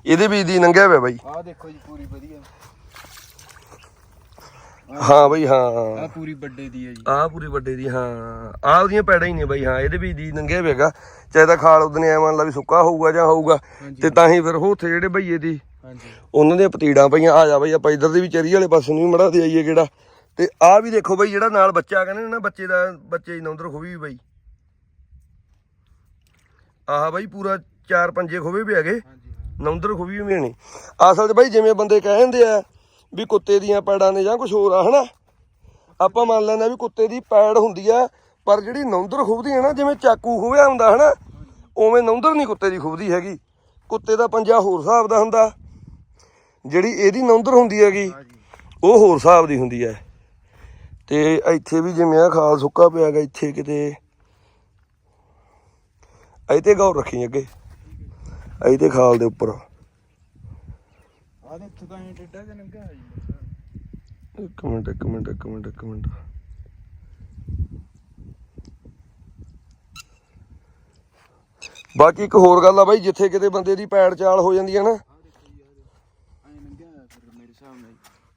ਇਹਦੇ ਵਿੱਚ ਦੀ ਨੰਗਿਆ ਹੋਇਆ ਬਾਈ। ਆ ਦੇਖੋ ਜੀ ਪੂਰੀ ਵਧੀਆ। ਹਾਂ ਬਈ ਹਾਂ ਆ ਪੂਰੀ ਵੱਡੇ ਦੀ ਹੈ ਜੀ। ਆਹ ਪੂਰੀ ਵੱਡੇ ਦੀ ਹਾਂ। ਆਹ ਉਹਦੀਆਂ ਪੈੜਾਂ ਹੀ ਨੇ ਬਈ। ਹਾਂ ਇਹਦੇ ਵੀ ਦੀ ਨੰਗੇ ਵੇਗਾ ਚਾਹੇ ਤਾਂ ਖਾਲ ਉਹਦਨੇ ਐ ਮੰਨ ਲਾ ਵੀ ਸੁੱਕਾ ਹੋਊਗਾ ਜਾਂ ਹੋਊਗਾ। ਤੇ ਤਾਂ ਹੀ ਫਿਰ ਹੋਥੇ ਜਿਹੜੇ ਬਈਏ ਦੀ ਹਾਂਜੀ। ਉਹਨਾਂ ਦੀਆਂ ਪਤੀੜਾਂ ਪਈਆਂ। ਆ ਜਾ ਬਈ ਆਪਾਂ ਇਧਰ ਦੀ ਵੀ ਚਰੀ ਵਾਲੇ ਪਾਸੇ ਨੂੰ ਵੀ ਮੜਾ ਦੇ ਆਈਏ ਕਿਹੜਾ। ਤੇ ਆਹ ਵੀ ਦੇਖੋ ਬਈ ਜਿਹੜਾ ਨਾਲ ਬੱਚਾ ਕਹਿੰਦੇ ਨੇ ਨਾ, ਬੱਚੇ ਦਾ, ਬੱਚੇ ਦੀ ਨੌਂਦਰ ਖੋਵੀ ਵੀ ਬਈ। ਆਹ ਬਈ ਪੂਰਾ ਚਾਰ ਪੰਜੇ ਖੋਵੇ ਵੀ ਹੈਗੇ ਹਾਂਜੀ ਹਾਂ ਨੌਂਦਰ ਖੋਵੀ ਵੀ ਨਹੀਂ ਅਸਲ 'ਚ ਬਈ ਜਿਵੇਂ ਬੰਦੇ ਕਹਿੰਦੇ ਆ ਵੀ ਕੁੱਤੇ ਦੀਆਂ ਪੈੜਾਂ ਨੇ ਜਾਂ ਕੁਝ ਹੋਰ ਆ, ਹਨਾ? ਆਪਾਂ ਮੰਨ ਲੈਂਦੇ ਆ ਵੀ ਕੁੱਤੇ ਦੀ ਪੈੜ ਹੁੰਦੀ ਆ, ਪਰ ਜਿਹੜੀ ਨੌਂਦਰ ਖੁੱਬਦੀ ਹੈ ਨਾ, ਜਿਵੇਂ ਚਾਕੂ ਖੁੱਬਿਆ ਹੁੰਦਾ, ਹਨਾ? ਉਵੇਂ ਨੌਂਦਰ ਨਹੀਂ ਕੁੱਤੇ ਦੀ ਖੁੱਬਦੀ ਹੈਗੀ। ਕੁੱਤੇ ਦਾ ਪੰਜਾ ਹੋਰ ਹਿਸਾਬ ਦਾ ਹੁੰਦਾ। ਜਿਹੜੀ ਇਹਦੀ ਨੌਂਦਰ ਹੁੰਦੀ ਹੈਗੀ, ਉਹ ਹੋਰ ਹਿਸਾਬ ਦੀ ਹੁੰਦੀ ਹੈ। ਤੇ ਇੱਥੇ ਵੀ ਜਿਵੇਂ ਆ ਖਾਲ ਸੁੱਕਾ ਪਿਆ ਗਾ ਇੱਥੇ ਕਿਤੇ। ਇੱਥੇ ਗੌਰ ਰੱਖੀ ਅੱਗੇ। ਇੱਥੇ ਖਾਲ ਦੇ ਉੱਪਰ। ਆ ਦੇ ਇੱਥੇ ਤਾਂ ਐਂ ਟੇਡਾ ਜਿਹਾ ਲੰਘਿਆ ਹੋਇਆ ਜੀ। ਇੱਕ ਮਿੰਟ ਇੱਕ ਮਿੰਟ ਇੱਕ ਮਿੰਟ ਇੱਕ ਮਿੰਟ। ਬਾਕੀ ਇੱਕ ਹੋਰ ਗੱਲ ਆ ਬਾਈ ਜਿੱਥੇ ਕਿਤੇ ਬੰਦੇ ਦੀ ਪੈੜ ਚਾਲ ਹੋ ਜਾਂਦੀ ਹੈ ਨਾ।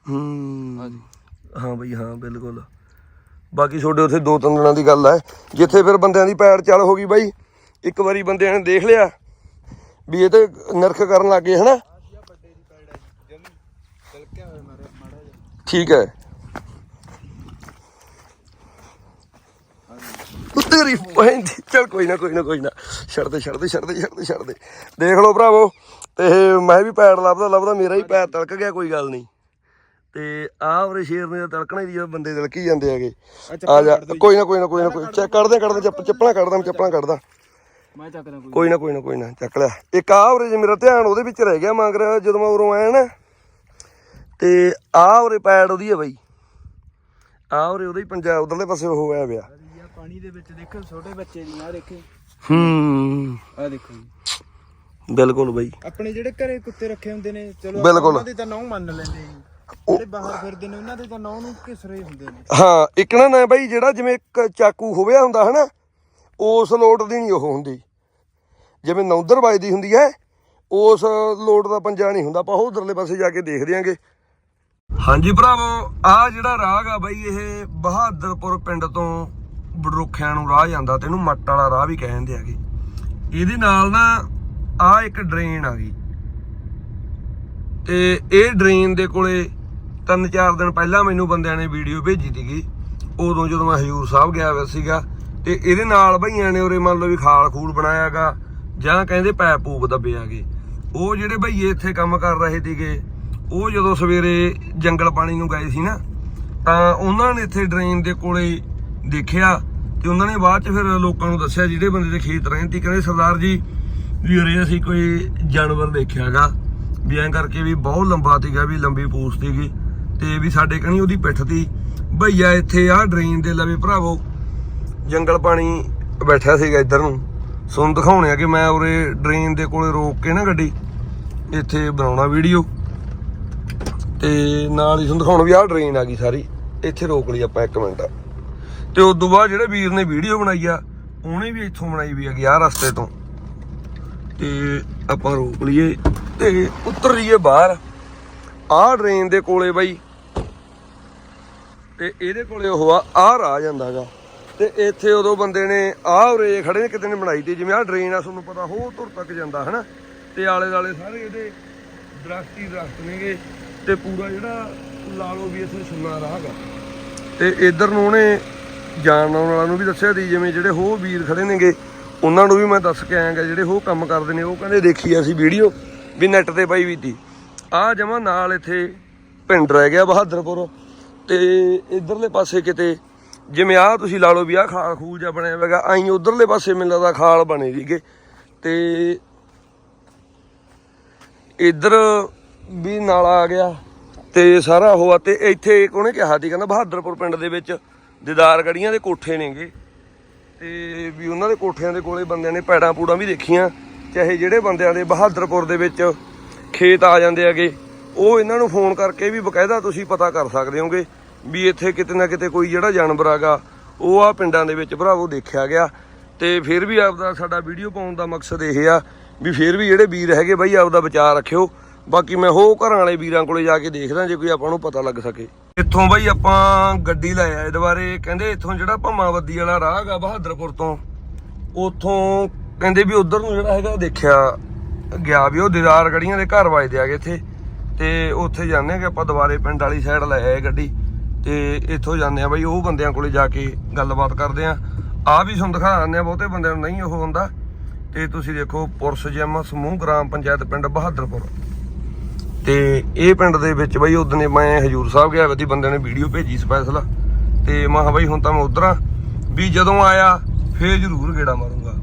ਹੂੰ। ਹਾਂ ਬਈ, ਹਾਂ, ਬਿਲਕੁਲ। ਬਾਕੀ ਤੁਹਾਡੇ ਉੱਥੇ ਦੋ ਤਿੰਨ ਦਿਨਾਂ ਦੀ ਗੱਲ ਹੈ ਜਿੱਥੇ ਫਿਰ ਬੰਦਿਆਂ ਦੀ ਪੈੜ ਚੱਲ ਹੋ ਗਈ ਬਾਈ, ਇੱਕ ਵਾਰੀ ਬੰਦਿਆਂ ਨੇ ਦੇਖ ਲਿਆ ਵੀ ਇਹ ਤੇ ਨਰਖ ਕਰਨ ਲੱਗੇ ਹਨਾ? ਹੈ ਜੀ ਠੀਕ ਹੈ। ਤੇਰੀ ਭੈਣ ਚਲ ਕੋਈ ਨਾ ਕੋਈ ਨਾ ਕੋਈ ਨਾ। ਛੱਡ ਦੇ ਛੱਡ ਦੇ ਛੱਡ ਦੇ ਛੱਡ ਦੇ ਛੱਡ ਦੇ। ਦੇਖ ਲਓ ਭਰਾਵੋ, ਤੇ ਮੈਂ ਵੀ ਪੈਰ ਲੱਭਦਾ ਲੱਭਦਾ ਮੇਰਾ ਹੀ ਪੈਰ ਤਲਕ ਗਿਆ, ਕੋਈ ਗੱਲ ਨਹੀਂ। ਤੇ ਆਹ ਉਰੇ ਸ਼ੇਰ ਨੇ ਤਾਂ ਤਲਕਣਾ ਹੀ ਦੀ ਬੰਦੇ ਤਲਕੀ ਜਾਂਦੇ ਹੈਗੇ। ਆ ਜਾ ਕੋਈ ਨਾ ਕੋਈ ਨਾ ਕੋਈ ਨਾ ਕੋਈ ਚੱਕ ਕੱਢਦੇ ਚੱਪ ਚੱਪਲਾਂ ਕੱਢਦਾ ਮੈਂ ਚੱਪਲਾਂ ਕੱਢਦਾ। ਮੈਂ ਚੱਕਦਾ ਕੋਈ ਕੋਈ ਨਾ ਕੋਈ ਨਾ ਕੋਈ ਨਾ ਚੱਕ ਲਿਆ ਇੱਕ ਆ ਜੇ ਮੇਰਾ ਧਿਆਨ ਉਹਦੇ ਵਿੱਚ ਰਹਿ ਗਿਆ ਮਗਰ ਜਦੋਂ ਮੈਂ ਉਰੋਂ ਆਇਆ ਨਾ। ਤੇ ਆ ਉਰੇ ਪੈੜ ਉਹਦੀ ਹੈ ਬਾਈ। ਆ ਉਰੇ ਉਹਦਾ ਹੀ ਪੰਜਾਬ ਉਧਰਲੇ ਪਾਸੇ ਉਹ ਹੋਇਆ ਪਿਆ। ਪਾਣੀ ਦੇ ਵਿੱਚ ਦੇਖੋ ਛੋਟੇ ਬੱਚੇ ਦੀ ਆ ਦੇਖੇ। ਹੂੰ। ਆ ਦੇਖੋ ਬਿਲਕੁਲ ਬਾਈ। ਆਪਣੇ ਜਿਹੜੇ ਘਰੇ ਕੁੱਤੇ ਰੱਖੇ ਹੁੰਦੇ ਨੇ ਚਲੋ। ਉਹਨਾਂ ਦੇ ਤਾਂ ਨਾਂ ਮੰਨ ਲੈਂਦੇ ਜਿਹੜੇ ਬਾਹਰ ਫਿਰਦੇ ਨੇ ਉਹਨਾਂ ਦੇ ਤਾਂ ਨਾਂ ਨੂੰ ਘਿਸਰੇ ਹੁੰਦੇ ਨੇ। ਹਾਂ ਇੱਕ ਨਾ ਨਾ ਬਾਈ ਜਿਹੜਾ ਜਿਵੇਂ ਇੱਕ ਚਾਕੂ ਹੋਵਿਆ ਹੁੰਦਾ ਹਨਾ ਉਸ ਲੋਟ ਦੀ ਨਹੀਂ ਉਹ ਹੁੰਦੀ। ਜਿਵੇਂ ਨੌਦਰ ਵੱਜਦੀ ਹੁੰਦੀ ਹੈ ਉਸ ਲੋਟ ਦਾ ਪੰਜਾ ਨਹੀਂ ਹੁੰਦਾ ਆਪਾਂ ਉਧਰਲੇ ਪਾਸੇ ਜਾ ਕੇ ਦੇਖ ਦਿਆਂਗੇ ਹਾਂਜੀ ਭਰਾਵੋ ਆ ਜਿਹੜਾ ਰਾਗ ਆ ਬਾਈ ਇਹ ਬਹਾਦਰਪੁਰ ਪਿੰਡ ਤੋਂ ਬੜਰੁੱਖਿਆਂ ਨੂੰ ਰਾਹ ਜਾਂਦਾ ਤੇ ਇਹਨੂੰ ਮੱਟ ਵਾਲਾ ਰਾਹ ਵੀ ਕਹਿੰਦੇ ਆਗੇ ਇਹਦੇ ਨਾਲ ਨਾ ਆ ਇੱਕ ਡਰੇਨ ਆ ਗਈ। ਤੇ ਇਹ ਡਰੇਨ ਦੇ ਕੋਲੇ ਤਿੰਨ ਚਾਰ ਦਿਨ ਪਹਿਲਾਂ ਮੈਨੂੰ ਬੰਦਿਆਂ ਨੇ ਵੀਡੀਓ ਭੇਜੀ ਸੀਗੀ। ਉਦੋਂ ਜਦੋਂ ਮੈਂ ਹਜੂਰ ਸਾਹਿਬ ਗਿਆ ਹੋਇਆ ਸੀਗਾ ਤੇ ਇਹਦੇ ਨਾਲ ਭਈਆਂ ਨੇ ਉਰੇ ਮੰਨ ਲਓ ਵੀ ਖਾਲ ਖੂਲ ਬਣਾਇਆਗਾ ਜਾਂ ਕਹਿੰਦੇ ਪੈਪ ਪੂਪ ਦੱਬਿਆਗੇ। ਉਹ ਜਿਹੜੇ ਭਈਏ ਇੱਥੇ ਕੰਮ ਕਰ ਰਹੇ ਸੀਗੇ, ਉਹ ਜਦੋਂ ਸਵੇਰੇ ਜੰਗਲ ਪਾਣੀ ਨੂੰ ਗਏ ਸੀ ਨਾ, ਤਾਂ ਉਹਨਾਂ ਨੇ ਇੱਥੇ ਡਰੇਨ ਦੇ ਕੋਲੇ ਦੇਖਿਆ ਤੇ ਉਹਨਾਂ ਨੇ ਬਾਅਦ ਚ ਫਿਰ ਲੋਕਾਂ ਨੂੰ ਦੱਸਿਆ ਜਿਹੜੇ ਬੰਦੇ ਦੇ ਖੇਤ ਰਹਿੰਦੇ ਸੀ ਕਹਿੰਦੇ ਸਰਦਾਰ ਜੀ ਵੀ ਉਰੇ ਅਸੀਂ ਕੋਈ ਜਾਨਵਰ ਦੇਖਿਆਗਾ। ਵੀ ਐਂ ਕਰਕੇ ਵੀ ਬਹੁਤ ਲੰਬਾ ਸੀਗਾ, ਵੀ ਲੰਬੀ ਪੂਛ ਸੀਗੀ। ਤੇ ਵੀ ਸਾਡੇ ਕਣੀ ਉਹਦੀ ਪਿੱਠ ਤੀ ਭਈਆ ਇੱਥੇ ਆ ਡਰੇਨ ਦੇ ਲਵੇ ਭਰਾਵੋ। ਜੰਗਲ ਪਾਣੀ ਬੈਠਾ ਸੀਗਾ ਇੱਧਰ ਨੂੰ। ਤੁਹਾਨੂੰ ਦਿਖਾਉਣੇ ਆ ਕਿ ਮੈਂ ਉਰੇ ਡਰੇਨ ਦੇ ਕੋਲੇ ਰੋਕ ਕੇ ਨਾ ਗੱਡੀ, ਇੱਥੇ ਬਣਾਉਣਾ ਵੀਡੀਓ ਤੇ ਨਾਲ ਹੀ ਤੁਹਾਨੂੰ ਦਿਖਾਉਣ ਵੀ ਆਹ ਡਰੇਨ ਆ ਗਈ ਸਾਰੀ। ਇੱਥੇ ਰੋਕ ਲਈ ਆਪਾਂ ਇੱਕ ਮਿੰਟ। ਤੇ ਉਸ ਤੋਂ ਬਾਅਦ ਜਿਹੜੇ ਵੀਰ ਨੇ ਵੀਡੀਓ ਬਣਾਈ ਆ, ਉਹਨੇ ਵੀ ਇੱਥੋਂ ਬਣਾਈ ਵੀ ਹੈਗੀ ਆਹ ਰਸਤੇ ਤੋਂ। ਤੇ ਆਪਾਂ ਰੋਕ ਲਈਏ ਤੇ ਉਤਰ ਲਈਏ ਬਾਹਰ। ਆਹ ਡਰੇਨ ਦੇ ਕੋਲੇ ਬਾਈ ਤੇ ਇਹਦੇ ਕੋਲੇ ਉਹ ਆ, ਆਹ ਰਾਹ ਜਾਂਦਾਗਾ ਤੇ ਇੱਥੇ ਉਦੋਂ ਬੰਦੇ ਨੇ ਆਹ ਉਰੇ ਖੜੇ ਨੇ, ਕਿਤੇ ਨੇ ਬਣਾਈ ਤੇ, ਜਿਵੇਂ ਆਹ ਡਰੇਨ ਆ, ਤੁਹਾਨੂੰ ਪਤਾ ਹੋ ਤੁਰ ਤੱਕ ਜਾਂਦਾ, ਹਨਾ? ਤੇ ਆਲੇ ਦਾਲੇ ਸਾਰੇ ਇਹਦੇ ਦਰਖਤ ਹੀ ਦਰਖਤ ਨੇਗੇ, ਤੇ ਪੂਰਾ ਜਿਹੜਾ ਲਾ ਲਓ ਵੀ ਇੱਥੇ ਸੁੰਨਾ ਰਾਹਗਾ ਤੇ ਇਧਰ ਨੂੰ ਉਹਨੇ ਜਾਣ ਆਉਣ ਵਾਲਾ ਨੂੰ ਵੀ ਦੱਸਿਆ ਸੀ ਜਿਵੇਂ ਜਿਹੜੇ ਹੋ ਵੀਰ ਖੜੇ ਨੇਗੇ, ਉਹਨਾਂ ਨੂੰ ਵੀ ਮੈਂ ਦੱਸ ਕੇ ਆਇਆਗਾ, ਜਿਹੜੇ ਉਹ ਕੰਮ ਕਰਦੇ ਨੇ, ਉਹ ਕਹਿੰਦੇ ਦੇਖੀ ਅਸੀਂ ਵੀਡੀਓ ਵੀ ਨੈਟ ਤੇ ਪਾਈ ਵੀ ਤੀ। ਆ ਜਮਾ ਨਾਲ ਇੱਥੇ ਪਿੰਡ ਰਹਿ ਗਿਆ ਬਹਾਦਰਪੁਰ। ਤੇ ਇਧਰਲੇ ਪਾਸੇ ਕਿਤੇ, ਜਿਵੇਂ ਆ ਤੁਸੀਂ ਲਾ ਲਓ ਵੀ ਆ ਖਾਲ ਖੂਲ ਜਿਹਾ ਬਣਿਆ ਹੋਵੇਗਾ ਆਈ ਉਧਰਲੇ ਪਾਸੇ ਮੈਨੂੰ ਲੱਗਦਾ ਖਾਲ ਬਣੇ ਸੀਗੇ। ਤੇ ਇਧਰ ਵੀ ਨਾਲਾ ਆ ਗਿਆ, ਤੇ ਸਾਰਾ ਉਹ ਆ, ਤੇ ਇੱਥੇ ਕੋਨੇ ਕਿਹਾ ਸੀ, ਕਹਿੰਦਾ ਬਹਾਦਰਪੁਰ ਪਿੰਡ ਦੇ ਵਿੱਚ ਦੀਦਾਰ ਗੜੀਆਂ ਦੇ ਕੋਠੇ ਨੇਗੇ। ਤੇ ਵੀ ਉਹਨਾਂ ਦੇ ਕੋਠਿਆਂ ਦੇ ਕੋਲੇ ਬੰਦਿਆਂ ਨੇ ਪੈੜਾਂ ਪੂੜਾਂ ਵੀ ਦੇਖੀਆਂ, ਚਾਹੇ ਜਿਹੜੇ ਬੰਦਿਆਂ ਦੇ ਬਹਾਦਰਪੁਰ ਦੇ ਵਿੱਚ ਖੇਤ ਆ ਜਾਂਦੇ ਹੈਗੇ, ਉਹ ਇਹਨਾਂ ਨੂੰ ਫੋਨ ਕਰਕੇ ਵੀ ਬਕਾਇਦਾ ਤੁਸੀਂ ਪਤਾ ਕਰ ਸਕਦੇ ਹੋਗੇ। ਵੀ ਇੱਥੇ ਕਿਤੇ ਨਾ ਕਿਤੇ ਕੋਈ ਜਿਹੜਾ ਜਾਨਵਰ ਆਗਾ, ਉਹ ਆ ਪਿੰਡਾਂ ਦੇ ਵਿੱਚ ਭਰਾਵੋ ਦੇਖਿਆ ਗਿਆ। ਤੇ ਫਿਰ ਵੀ ਆਪਦਾ ਸਾਡਾ ਵੀਡੀਓ ਪਾਉਣ ਦਾ ਮਕਸਦ ਇਹ ਆ ਵੀ ਫਿਰ ਵੀ ਜਿਹੜੇ ਵੀਰ ਹੈਗੇ ਬਾਈ, ਆਪਦਾ ਵਿਚਾਰ ਰੱਖਿਓ। ਬਾਕੀ ਮੈਂ ਹੋ ਘਰਾਂ ਵਾਲੇ ਵੀਰਾਂ ਕੋਲੇ ਜਾ ਕੇ ਦੇਖਦਾ ਜੇ ਕੋਈ ਆਪਾਂ ਨੂੰ ਪਤਾ ਲੱਗ ਸਕੇ। ਇੱਥੋਂ ਬਾਈ ਆਪਾਂ ਗੱਡੀ ਲੈ ਆਏ ਦੁਬਾਰੇ। ਕਹਿੰਦੇ ਇੱਥੋਂ ਜਿਹੜਾ ਭੰਮਾਵੱਦੀ ਵਾਲਾ ਰਾਹ ਹੈਗਾ ਬਹਾਦਰਪੁਰ ਤੋਂ, ਉੱਥੋਂ ਕਹਿੰਦੇ ਵੀ ਉਧਰ ਨੂੰ ਜਿਹੜਾ ਹੈਗਾ ਦੇਖਿਆ ਗਿਆ ਵੀ ਉਹ ਦੀਦਾਰ ਗੜੀਆਂ ਦੇ ਘਰ ਵੱਜਦੇ ਆਗੇ ਇੱਥੇ। ਤੇ ਉੱਥੇ ਜਾਂਦੇ ਆ ਕਿ ਆਪਾਂ ਦੁਬਾਰੇ ਪਿੰਡ ਵਾਲੀ ਸਾਈਡ ਲੈ ਆਏ ਗੱਡੀ। ਤੇ ਇੱਥੋਂ ਜਾਂਦੇ ਆ ਬਾਈ, ਉਹ ਬੰਦਿਆਂ ਕੋਲੇ ਜਾ ਕੇ ਗੱਲਬਾਤ ਕਰਦੇ ਆ ਆ ਵੀ ਤੁਹਾਨੂੰ ਦਿਖਾ ਦਿੰਦੇ ਆ ਬਹੁਤੇ ਬੰਦਿਆਂ ਨੂੰ ਨਹੀਂ ਉਹ ਹੁੰਦਾ। ਤੇ ਤੁਸੀਂ ਦੇਖੋ, ਪੁਰਸ਼ ਜਿਮ ਸਮੂਹ ਗ੍ਰਾਮ ਪੰਚਾਇਤ ਪਿੰਡ ਬਹਾਦਰਪੁਰ। ਤੇ ਇਹ ਪਿੰਡ ਦੇ ਵਿੱਚ ਬਈ ਉਦਨੇ ਮੈਂ ਹਜੂਰ ਸਾਹਿਬ ਗਿਆ ਵਧੀ ਬੰਦੇ ਨੇ ਵੀਡੀਓ ਭੇਜੀ ਸਪੈਸ਼ਲ ਤੇ ਮੈਂ ਕਿਹਾ ਬਈ, ਹੁਣ ਤਾਂ ਮੈਂ ਉਧਰ ਆ ਵੀ ਜਦੋਂ ਆਇਆ, ਫੇਰ ਜ਼ਰੂਰ ਗੇੜਾ ਮਾਰੂੰਗਾ।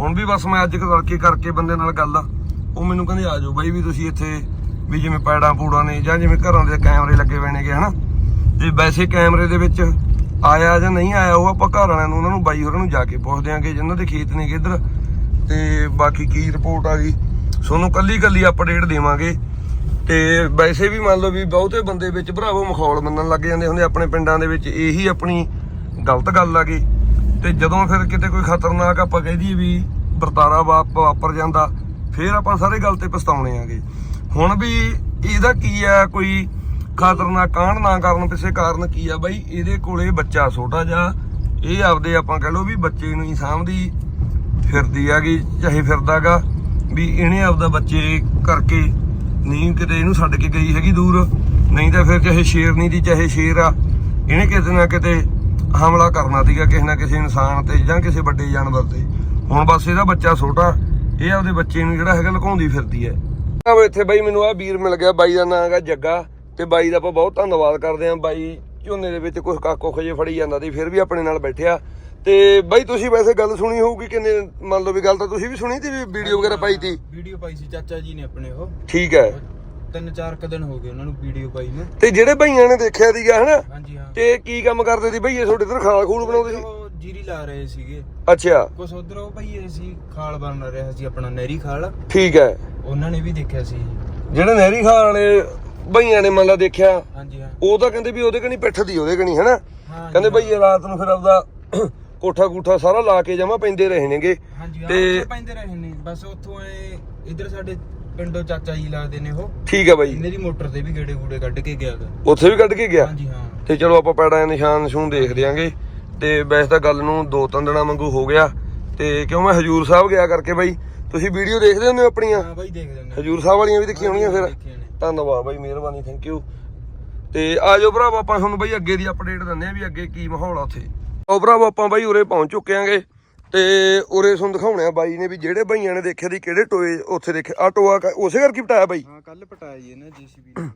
ਹੁਣ ਵੀ ਬਸ ਮੈਂ ਅੱਜ ਕਰਕੇ ਕਰਕੇ ਬੰਦੇ ਨਾਲ ਗੱਲ ਆ। ਉਹ ਮੈਨੂੰ ਕਹਿੰਦੇ, ਆ ਜਾਓ ਬਾਈ, ਵੀ ਤੁਸੀਂ ਇੱਥੇ ਵੀ ਜਿਵੇਂ ਪੈੜਾਂ ਪੂੜਾਂ ਨੇ ਜਾਂ ਜਿਵੇਂ ਘਰਾਂ ਦੇ ਕੈਮਰੇ ਲੱਗੇ ਹੋਏ ਨੇਗੇ, ਹਨਾ? ਜੇ ਵੈਸੇ ਕੈਮਰੇ ਦੇ ਵਿੱਚ ਆਇਆ ਜਾਂ ਨਹੀਂ ਆਇਆ, ਉਹ ਆਪਾਂ ਘਰ ਵਾਲਿਆਂ ਨੂੰ, ਉਹਨਾਂ ਨੂੰ ਬਾਈ ਹੋਰਾਂ ਨੂੰ ਜਾ ਕੇ ਪੁੱਛ ਦਿਆਂਗੇ ਜਿਨ੍ਹਾਂ ਦੇ ਖੇਤ ਨੇਗੇ ਇੱਧਰ ਤੇ ਬਾਕੀ ਕੀ ਰਿਪੋਰਟ ਆ ਗਈ। ਤੁਹਾਨੂੰ ਕੱਲੀ ਕੱਲੀ ਅਪਡੇਟ ਦੇਵਾਂਗੇ। ਤੇ ਵੈਸੇ ਵੀ ਮੰਨ ਲਓ ਵੀ ਬਹੁਤੇ ਬੰਦੇ ਵਿੱਚ ਭਰਾਵੋ ਮਖੌਲ ਮੰਨਣ ਲੱਗ ਜਾਂਦੇ ਹੁੰਦੇ ਆਪਣੇ ਪਿੰਡਾਂ ਦੇ ਵਿੱਚ ਇਹੀ ਆਪਣੀ ਗਲਤ ਗੱਲ ਆ ਗਈ। ਤੇ ਜਦੋਂ ਫਿਰ ਕਿਤੇ ਕੋਈ ਖਤਰਨਾਕ ਆਪਾਂ ਕਹਿ ਦਈਏ ਵੀ ਵਰਤਾਰਾ ਵਾਪ, ਵਾਪਰ ਜਾਂਦਾ, ਫਿਰ ਆਪਾਂ ਸਾਰੇ ਗੱਲ ਤੇ ਪਛਤਾਉਣੇ ਆਗੇ। ਹੁਣ ਵੀ ਇਹਦਾ ਕੀ ਆ, ਕੋਈ ਖਤਰਨਾਕ ਕਾਂਡ ਨਾ ਕਰਨ ਪਿੱਛੇ ਕਾਰਨ ਕੀ ਆ ਬਾਈ? ਇਹਦੇ ਕੋਲੇ ਬੱਚਾ ਛੋਟਾ ਜਿਹਾ, ਇਹ ਆਪਦੇ ਆਪਾਂ ਕਹਿ ਲਓ ਵੀ ਬੱਚੇ ਨੂੰ ਹੀ ਸਾਂਭਦੀ ਫਿਰਦੀ ਹੈਗੀ ਚਾਹੇ ਫਿਰਦਾਗਾ ਵੀ ਇਹਨੇ ਆਪਦਾ ਬੱਚੇ ਕਰਕੇ ਨਹੀਂ ਕਿਤੇ ਇਹਨੂੰ ਛੱਡ ਕੇ ਗਈ ਹੈਗੀ ਦੂਰ, ਨਹੀਂ ਤਾਂ ਫਿਰ ਚਾਹੇ ਸ਼ੇਰਨੀ ਦੀ ਚਾਹੇ ਸ਼ੇਰ ਆ, ਇਹਨੇ ਕਿਤੇ ਨਾ ਕਿਤੇ ਹਮਲਾ ਕਰਨਾ ਸੀਗਾ ਕਿਸੇ ਨਾ ਕਿਸੇ ਇਨਸਾਨ ਤੇ ਜਾਂ ਕਿਸੇ ਵੱਡੇ ਜਾਨਵਰ ਤੇ। ਹੁਣ ਬਸ ਇਹਦਾ ਬੱਚਾ ਛੋਟਾ, ਇਹ ਆਪਦੇ ਬੱਚੇ ਨੂੰ ਜਿਹੜਾ ਹੈਗਾ ਲੁਕਾਉਂਦੀ ਫਿਰਦੀ ਹੈ। ਆ ਇੱਥੇ ਬਾਈ ਮੈਨੂੰ ਆ ਵੀਰ ਮਿਲ ਗਿਆ, ਬਾਈ ਦਾ ਨਾਂ ਹੈਗਾ ਜੱਗਾ। ਤੇ ਬਾਈ ਦਾ ਆਪਾਂ ਬਹੁਤ ਧੰਨਵਾਦ ਕਰਦੇ ਆਂ ਬਾਈ ਝੋਨੇ ਦੇ ਵਿੱਚ ਕੁਝ ਕਾਕੋ ਖਜੇ ਫੜੀ ਜਾਂਦਾ ਸੀ ਫਿਰ ਵੀ ਆਪਣੇ ਨਾਲ ਬੈਠਿਆ। ਤੇ ਬਾਈ ਤੁਸੀਂ ਵੈਸੇ ਗੱਲ ਸੁਣੀ ਹੋਊਗੀ ਕਿੰਨੇ ਮੰਨ ਲਓ ਵੀ ਗੱਲ ਤਾਂ ਤੁਸੀਂ ਵੀ ਸੁਣੀ ਤੀ ਵੀ ਵੀਡੀਓ ਵਗੈਰਾ ਪਾਈ ਤੀ ਵੀਡੀਓ ਪਾਈ ਸੀ ਚਾਚਾ ਜੀ ਨੇ ਆਪਣੇ ਉਹ। ਠੀਕ ਹੈ। ਤਿੰਨ ਚਾਰ ਕ ਦਿਨ ਹੋ ਗਏ ਉਹਨਾਂ ਨੂੰ ਵੀਡੀਓ ਪਾਈ ਨੂੰ। ਤੇ ਜਿਹੜੇ ਭਾਈਆਂ ਨੇ ਦੇਖਿਆ ਸੀਗਾ ਹਨਾ? ਹਾਂਜੀ ਹਾਂ। ਤੇ ਕੀ ਕੰਮ ਕਰਦੇ ਸੀ ਭਈਏ ਤੁਹਾਡੇ ਇਧਰ ਖਾਲ ਖੂਲ ਬਣਾਉਂਦੇ ਸੀ? ਉਹ ਜੀਰੀ ਲਾ ਰਹੇ ਸੀਗੇ। ਅੱਛਾ। ਕੁਛ ਉਧਰ ਉਹ ਭਈਏ ਸੀ ਖਾਲ ਬਣ ਰਿਹਾ ਸੀ ਆਪਣਾ ਨਹਿਰੀ ਖਾਲ। ਠੀਕ ਹੈ। ਉਹਨਾਂ ਨੇ ਵੀ ਦੇਖਿਆ ਸੀ। ਜਿਹੜੇ ਨਹਿਰੀ ਖਾਲ ਵਾਲੇ ਭਈਆਂ ਨੇ ਮੰਨ ਲਾ ਦੇਖਿਆ ਹਾਂਜੀ ਹਾਂ। ਉਹ ਤਾਂ ਕਹਿੰਦੇ ਵੀ ਉਹਦੇ ਕਣੀ ਪਿੱਠ ਦੀ ਉਹਦੇ ਕਣੀ ਹਨਾ? ਕਹਿੰਦੇ ਭਈਏ ਰਾਤ ਨੂੰ ਫਿਰ ਆਪਦਾ ਕੋਠਾ ਕੂਠਾ ਸਾਰਾ ਲਾ ਕੇ ਜਮਾ ਪੈਂਦੇ ਰਹੇ ਨੇਗੇ। ਹਾਂਜੀ ਤੇ- ਪੈਂਦੇ ਰਹੇ ਨੇ। ਬਸ ਉੱਥੋਂ ਐ ਇਧਰ ਸਾਡੇ ਪਿੰਡੋਂ ਚਾਚਾ ਜੀ ਲੱਗਦੇ ਨੇ ਉਹ। ਠੀਕ ਹੈ ਬਾਈ। ਮੇਰੀ ਮੋਟਰ ਤੇ ਵੀ ਗੇੜੇ ਗੂੜੇ ਕੱਢ ਕੇ ਗਿਆ। ਉੱਥੇ ਵੀ ਕੱਢ ਕੇ ਗਿਆ? ਹਾਂਜੀ ਹਾਂ। ਤੇ ਚਲੋ ਆਪਾਂ ਪੈੜਾਂ ਦੇ ਨਿਸ਼ਾਨ ਨਿਸ਼ੂਨ ਦੇਖ ਤੇ ਵੈਸੇ ਤਾਂ ਗੱਲ ਨੂੰ ਦੋ ਤਿੰਨ ਦਿਨਾਂ ਵਾਂਗੂ ਹੋ ਗਿਆ। ਤੇ ਕਿਉਂ ਮੈਂ ਹਜੂਰ ਸਾਹਿਬ ਗਿਆ ਕਰਕੇ ਬਾਈ? ਤੁਸੀਂ ਵੀਡੀਓ ਦੇਖਦੇ ਹੁੰਦੇ ਹੋ ਆਪਣੀਆਂ? ਹਾਂ ਬਾਈ ਹਜੂਰ ਸਾਹਿਬ ਵਾਲੀਆਂ ਵੀ ਦੇਖੀਆਂ ਹੋਣਗੀਆਂ ਫਿਰ। ਧੰਨਵਾਦ ਬਾਈ ਮਿਹਰਬਾਨੀ ਥੈਂਕ ਯੂ ਤੇ ਆਜੋ ਭਰਾਵਾ ਆਪਾਂ ਤੁਹਾਨੂੰ ਬਾਈ ਅੱਗੇ ਦੀ ਅਪਡੇਟ ਦਿੰਦੇ ਆ ਵੀ ਅੱਗੇ ਕੀ ਮਾਹੌਲ ਆ ਉੱਥੇ। ਉਹ ਭਰਾਵਾ ਆਪਾਂ ਬਾਈ ਉਰੇ ਪਹੁੰਚ ਚੁੱਕੇ ਆਂਗੇ ਤੇ ਉਰੇ ਤੁਹਾਨੂੰ ਦਿਖਾਉਣੇ ਆ ਬਾਈ ਨੇ ਵੀ ਜਿਹੜੇ ਬਾਈਆਂ ਨੇ ਦੇਖਿਆ ਦੀ ਕਿਹੜੇ ਟੋਏ ਉੱਥੇ ਦੇਖੇ। ਆ ਟੋਆ ਕ- ਉਸੇ ਕਰਕੇ ਪਟਾਇਆ ਬਾਈ? ਹਾਂ ਕੱਲ ਪਟਾਇਆ ਜੀ ਇਹਨੇ ਜੀਸੀਬੀ ਨਾਲ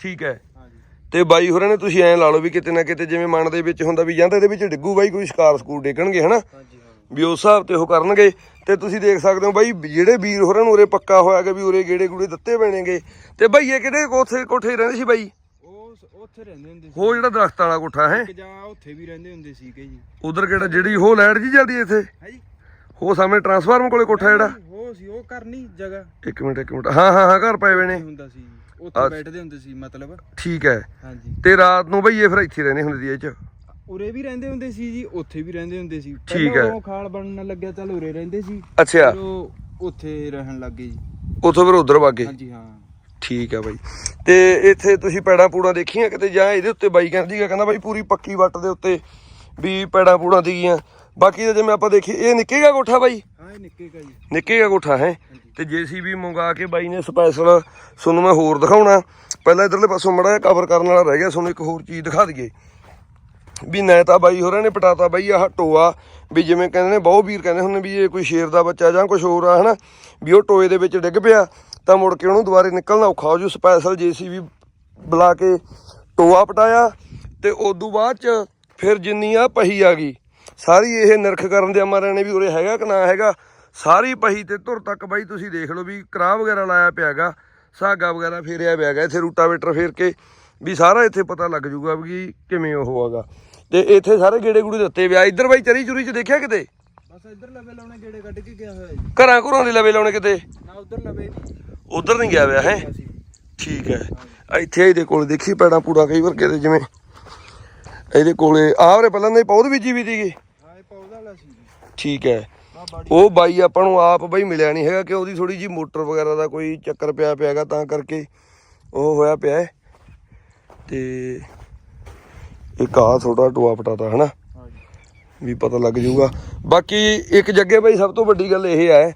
ਠੀਕ ਹੈ। ਹਾਂਜੀ ਤੇ ਬਾਈ ਹੋਰਾਂ ਨੇ ਤੁਸੀਂ ਐਂ ਲਾ ਲਓ ਵੀ ਕਿਤੇ ਨਾ ਕਿਤੇ ਜਿਵੇਂ ਮਨ ਦੇ ਵਿੱਚ ਹੁੰਦਾ ਵੀ ਜਾਂ ਤਾਂ ਇਹਦੇ ਵਿੱਚ ਡਿੱਗੂ ਬਾਈ ਕੋਈ ਸ਼ਿਕਾਰ ਸਕੂਲ ਡੇਗਣਗੇ ਹਨਾ? ਹਾਂਜੀ ਵੀ ਉਸ ਹਿਸਾਬ ਤੇ ਉਹ ਕਰਨਗੇ। ਤੇ ਤੁਸੀਂ ਦੇਖ ਸਕਦੇ ਹੋ ਬਾਈ ਜਿਹੜੇ ਵੀਰ ਹੋਰਾਂ ਨੂੰ ਉਰੇ ਪੱਕਾ ਹੋਇਆ ਕਿ ਵੀ ਉਰੇ ਗੇੜੇ ਗੂੜੇ ਦਿੱਤੇ ਪੈਣਗੇ। ਤੇ ਬਾਈ ਇਹ ਕਿਹੜੇ ਕੋਠੇ ਕੋਠੇ ਰਹਿੰਦੇ ਸੀ ਬਾਈ? ਉਹ ਸ- ਉੱਥੇ ਰਹਿੰਦੇ ਹੁੰਦੇ ਸੀ। ਉਹ ਜਿਹੜਾ ਦਰਖਤ ਵਾਲਾ ਕੋਠਾ ਹੈ? ਜਾਂ ਉੱਥੇ ਵੀ ਰਹਿੰਦੇ ਹੁੰਦੇ ਸੀਗੇ ਜੀ। ਉਧਰ ਕਿਹੜਾ ਜਿਹੜੀ ਉਹ ਲਾਈਟ ਜੀ ਜਲਦੀ ਇੱਥੇ? ਉਹ ਸਾਹਮਣੇ ਟਰਾਂਸਫਾਰਮਰ ਕੋਲੇ ਕੋਠਾ ਜਿਹੜਾ? ਉਹ ਸੀ ਉਹ ਕਰਨੀ ਜਗ੍ਹਾ। ਇੱਕ ਮਿੰਟ ਇੱਕ ਮਿੰਟ। ਹਾਂ ਹਾਂ ਹਾਂ ਘਰ ਪਏ ਨੇ। ਹੁੰਦਾ ਸੀ ਉੱਥੇ ਬੈਠਦੇ ਹੁੰਦੇ ਸੀ ਮਤਲਬ। ਠੀਕ ਹੈ। ਹਾਂਜੀ। ਤੇ ਰਾਤ ਨੂੰ ਬਈ ਇਹ ਫਿਰ ਇੱਥੇ ਰਹਿੰਦੇ ਹੁੰਦੇ ਸੀ ਇਹ ਚ? ਉਰੇ ਵੀ ਰਹਿੰਦੇ ਹੁੰਦੇ ਸੀ ਜੀ ਉੱਥੇ ਵੀ ਰਹਿੰਦੇ ਹੁੰਦੇ ਸੀ। ਠੀਕ ਹੈ। ਉਹ ਖਾਲ ਬਣਨ ਲੱਗਿਆ ਚੱਲ ਉਰੇ ਰਹਿੰਦੇ ਸੀ। ਅੱਛਾ। ਫਿਰ ਉਹ ਉੱਥੇ ਰਹਿਣ ਲੱਗ ਜੀ। ਉਥੋਂ ਫਿਰ ਉਧਰ ਵਾਗੇ ਹਾਂਜੀ ਹਾਂ। ਠੀਕ ਹੈ ਬਾਈ। ਤੇ ਇੱਥੇ ਤੁਸੀਂ ਪੈੜਾਂ ਪੂੜਾਂ ਦੇਖੀਆਂ ਕਿਤੇ ਜਾਂ ਇਹਦੇ ਉੱਤੇ ਬਾਈ ਕਹਿੰਦੀ ਹੈ ਕਹਿੰਦਾ ਬਾਈ ਪੂਰੀ ਪੱਕੀ ਵੱਟ ਦੇ ਉੱਤੇ ਵੀ ਪੈੜਾਂ ਪੂੜਾਂ ਦੀਗੀਆਂ ਬਾਕੀ ਤਾਂ ਜਿਵੇਂ ਆਪਾਂ ਦੇਖੀ ਇਹ ਨਿੱਕੇਗਾ ਕੋਠਾ ਬਾਈ? ਹਾਂ ਇਹ ਨਿੱਕੇ ਕਾ ਜੀ। ਨਿੱਕੇਗਾ ਕੋਠਾ ਹੈ? ਤੇ ਜੀਸੀਬੀ ਮੰਗਾ ਕੇ ਬਾਈ ਨੇ ਸਪੈਸ਼ਲ ਤੁਹਾਨੂੰ ਮੈਂ ਹੋਰ ਦਿਖਾਉਣਾ। ਪਹਿਲਾਂ ਇਧਰਲੇ ਪਾਸੋਂ ਮੜਾ ਕਵਰ ਕਰਨ ਵਾਲਾ ਰਹਿ ਗਿਆ ਤੁਹਾਨੂੰ ਇੱਕ ਹੋਰ ਚੀਜ਼ ਦਿਖਾ ਦਈਏ। ਵੀ ਨੈਤਾ ਬਾਈ ਹੋਰਾਂ ਨੇ ਪਟਾਤਾ ਬਾਈ ਆਹ ਟੋਆ, ਵੀ ਜਿਵੇਂ ਕਹਿੰਦੇ ਨੇ, ਬਹੁ ਵੀਰ ਕਹਿੰਦੇ ਹੁੰਦੇ ਵੀ ਇਹ ਕੋਈ ਸ਼ੇਰ ਦਾ ਬੱਚਾ ਜਾਂ ਕੁਝ ਹੋਰ ਆ, ਹਨਾ? ਵੀ ਉਹ ਟੋਏ ਦੇ ਵਿੱਚ ਡਿੱਗ ਪਿਆ, ਤਾਂ ਮੁੜ ਕੇ ਉਹਨੂੰ ਦੁਬਾਰੇ ਨਿਕਲਣਾ ਔਖਾ ਹੋ ਜੂ। ਸਪੈਸ਼ਲ ਜੀਸੀਬੀ ਬੁਲਾ ਕੇ ਟੋਆ ਪਟਾਇਆ ਤੇ ਉਦੋਂ ਬਾਅਦ ਚ ਫਿਰ ਜਿੰਨੀ ਆ ਪਹੀ ਆ ਗਈ, ਸਾਰੀ ਇਹ ਨਿਰਖ ਕਰਨ ਦੇ ਮਾਰਿਆਂ ਨੇ ਵੀ ਉਰੇ ਹੈਗਾ ਕਿ ਨਾ ਹੈਗਾ, ਸਾਰੀ ਪਹੀ ਤੇ ਧੁਰ ਤੱਕ ਬਾਈ ਤੁਸੀਂ ਦੇਖ ਲਓ ਵੀ ਕਰਾਹ ਵਗੈਰਾ ਲਾਇਆ ਪਿਆਗਾ ਸਾਗਾ ਵਗੈਰਾ ਫੇਰਿਆ ਪਿਆਗਾ ਇੱਥੇ ਰੂਟਾਵੇਟਰ ਫੇਰ ਕੇ। ਵੀ ਸਾਰਾ ਇੱਥੇ ਪਤਾ ਲੱਗ ਜੂਗਾ ਵੀ ਕਿਵੇਂ ਉਹ ਹੈਗਾ। ਤੇ ਇੱਥੇ ਸਾਰੇ ਗੇੜੇ ਗੂੜੇ ਦਿੱਤੇ ਵਿਆ ਇੱਧਰ ਬਾਈ ਚਰੀ ਚੁਰੀ ਚ ਦੇਖਿਆ ਕਿਤੇ? ਬਸ ਇੱਧਰ ਲਵੇ ਲਾਉਣੇ ਗੇੜੇ ਕੱਢ ਕੇ ਗਿਆ ਹੋਇਆ ਜੀ। ਘਰਾਂ ਘੁਰਾਂ ਦੇ ਲਵੇ ਲਾਉਣੇ ਕਿਤੇ? ਨਾ ਉਧਰ ਲਵੇ ਉਧਰ ਨਹੀਂ ਗਿਆ ਵਿਆ ਹੈ? ਅਸੀਂ ਠੀਕ ਹੈ। ਇੱਥੇ ਇਹਦੇ ਕੋਲ ਦੇਖੀ ਪੈੜਾਂ ਪੂੜਾ ਕਈ ਵਾਰ ਕਿਤੇ ਜਿਵੇਂ। ਇਹਦੇ ਕੋਲੇ ਆਵਰੇ ਪਹਿਲਾਂ ਦੇ ਪੌਦ ਬੀਜੀ ਵੀ ਸੀਗੀ। ਹਾਂ ਇਹ ਪੌਦਾ ਵਾਲਾ ਸੀ ਜੀ। ਠੀਕ ਹੈ। ਉਹ ਬਾਈ ਆਪਾਂ ਨੂੰ ਆਪ ਬਾਈ ਮਿਲਿਆ ਨਹੀਂ ਹੈਗਾ ਕਿ ਉਹਦੀ ਥੋੜੀ ਜੀ ਮੋਟਰ ਵਗੈਰਾ ਦਾ ਕੋਈ ਚੱਕਰ ਪਿਆ ਪਿਆਗਾ ਤਾਂ ਕਰਕੇ ਉਹ ਹੋਇਆ ਪਿਆ ਹੈ। ਤੇ ਇੱਕ ਆ ਥੋੜਾ ਟੋਆ ਪਟਾਤਾ ਹਨਾ? ਹਾਂਜੀ। ਵੀ ਪਤਾ ਲੱਗ ਜਾਊਗਾ। ਬਾਕੀ ਇੱਕ ਜੱਗੇ ਭਾਈ ਸਭ ਤੋਂ ਵੱਡੀ ਗੱਲ ਇਹ ਹੈ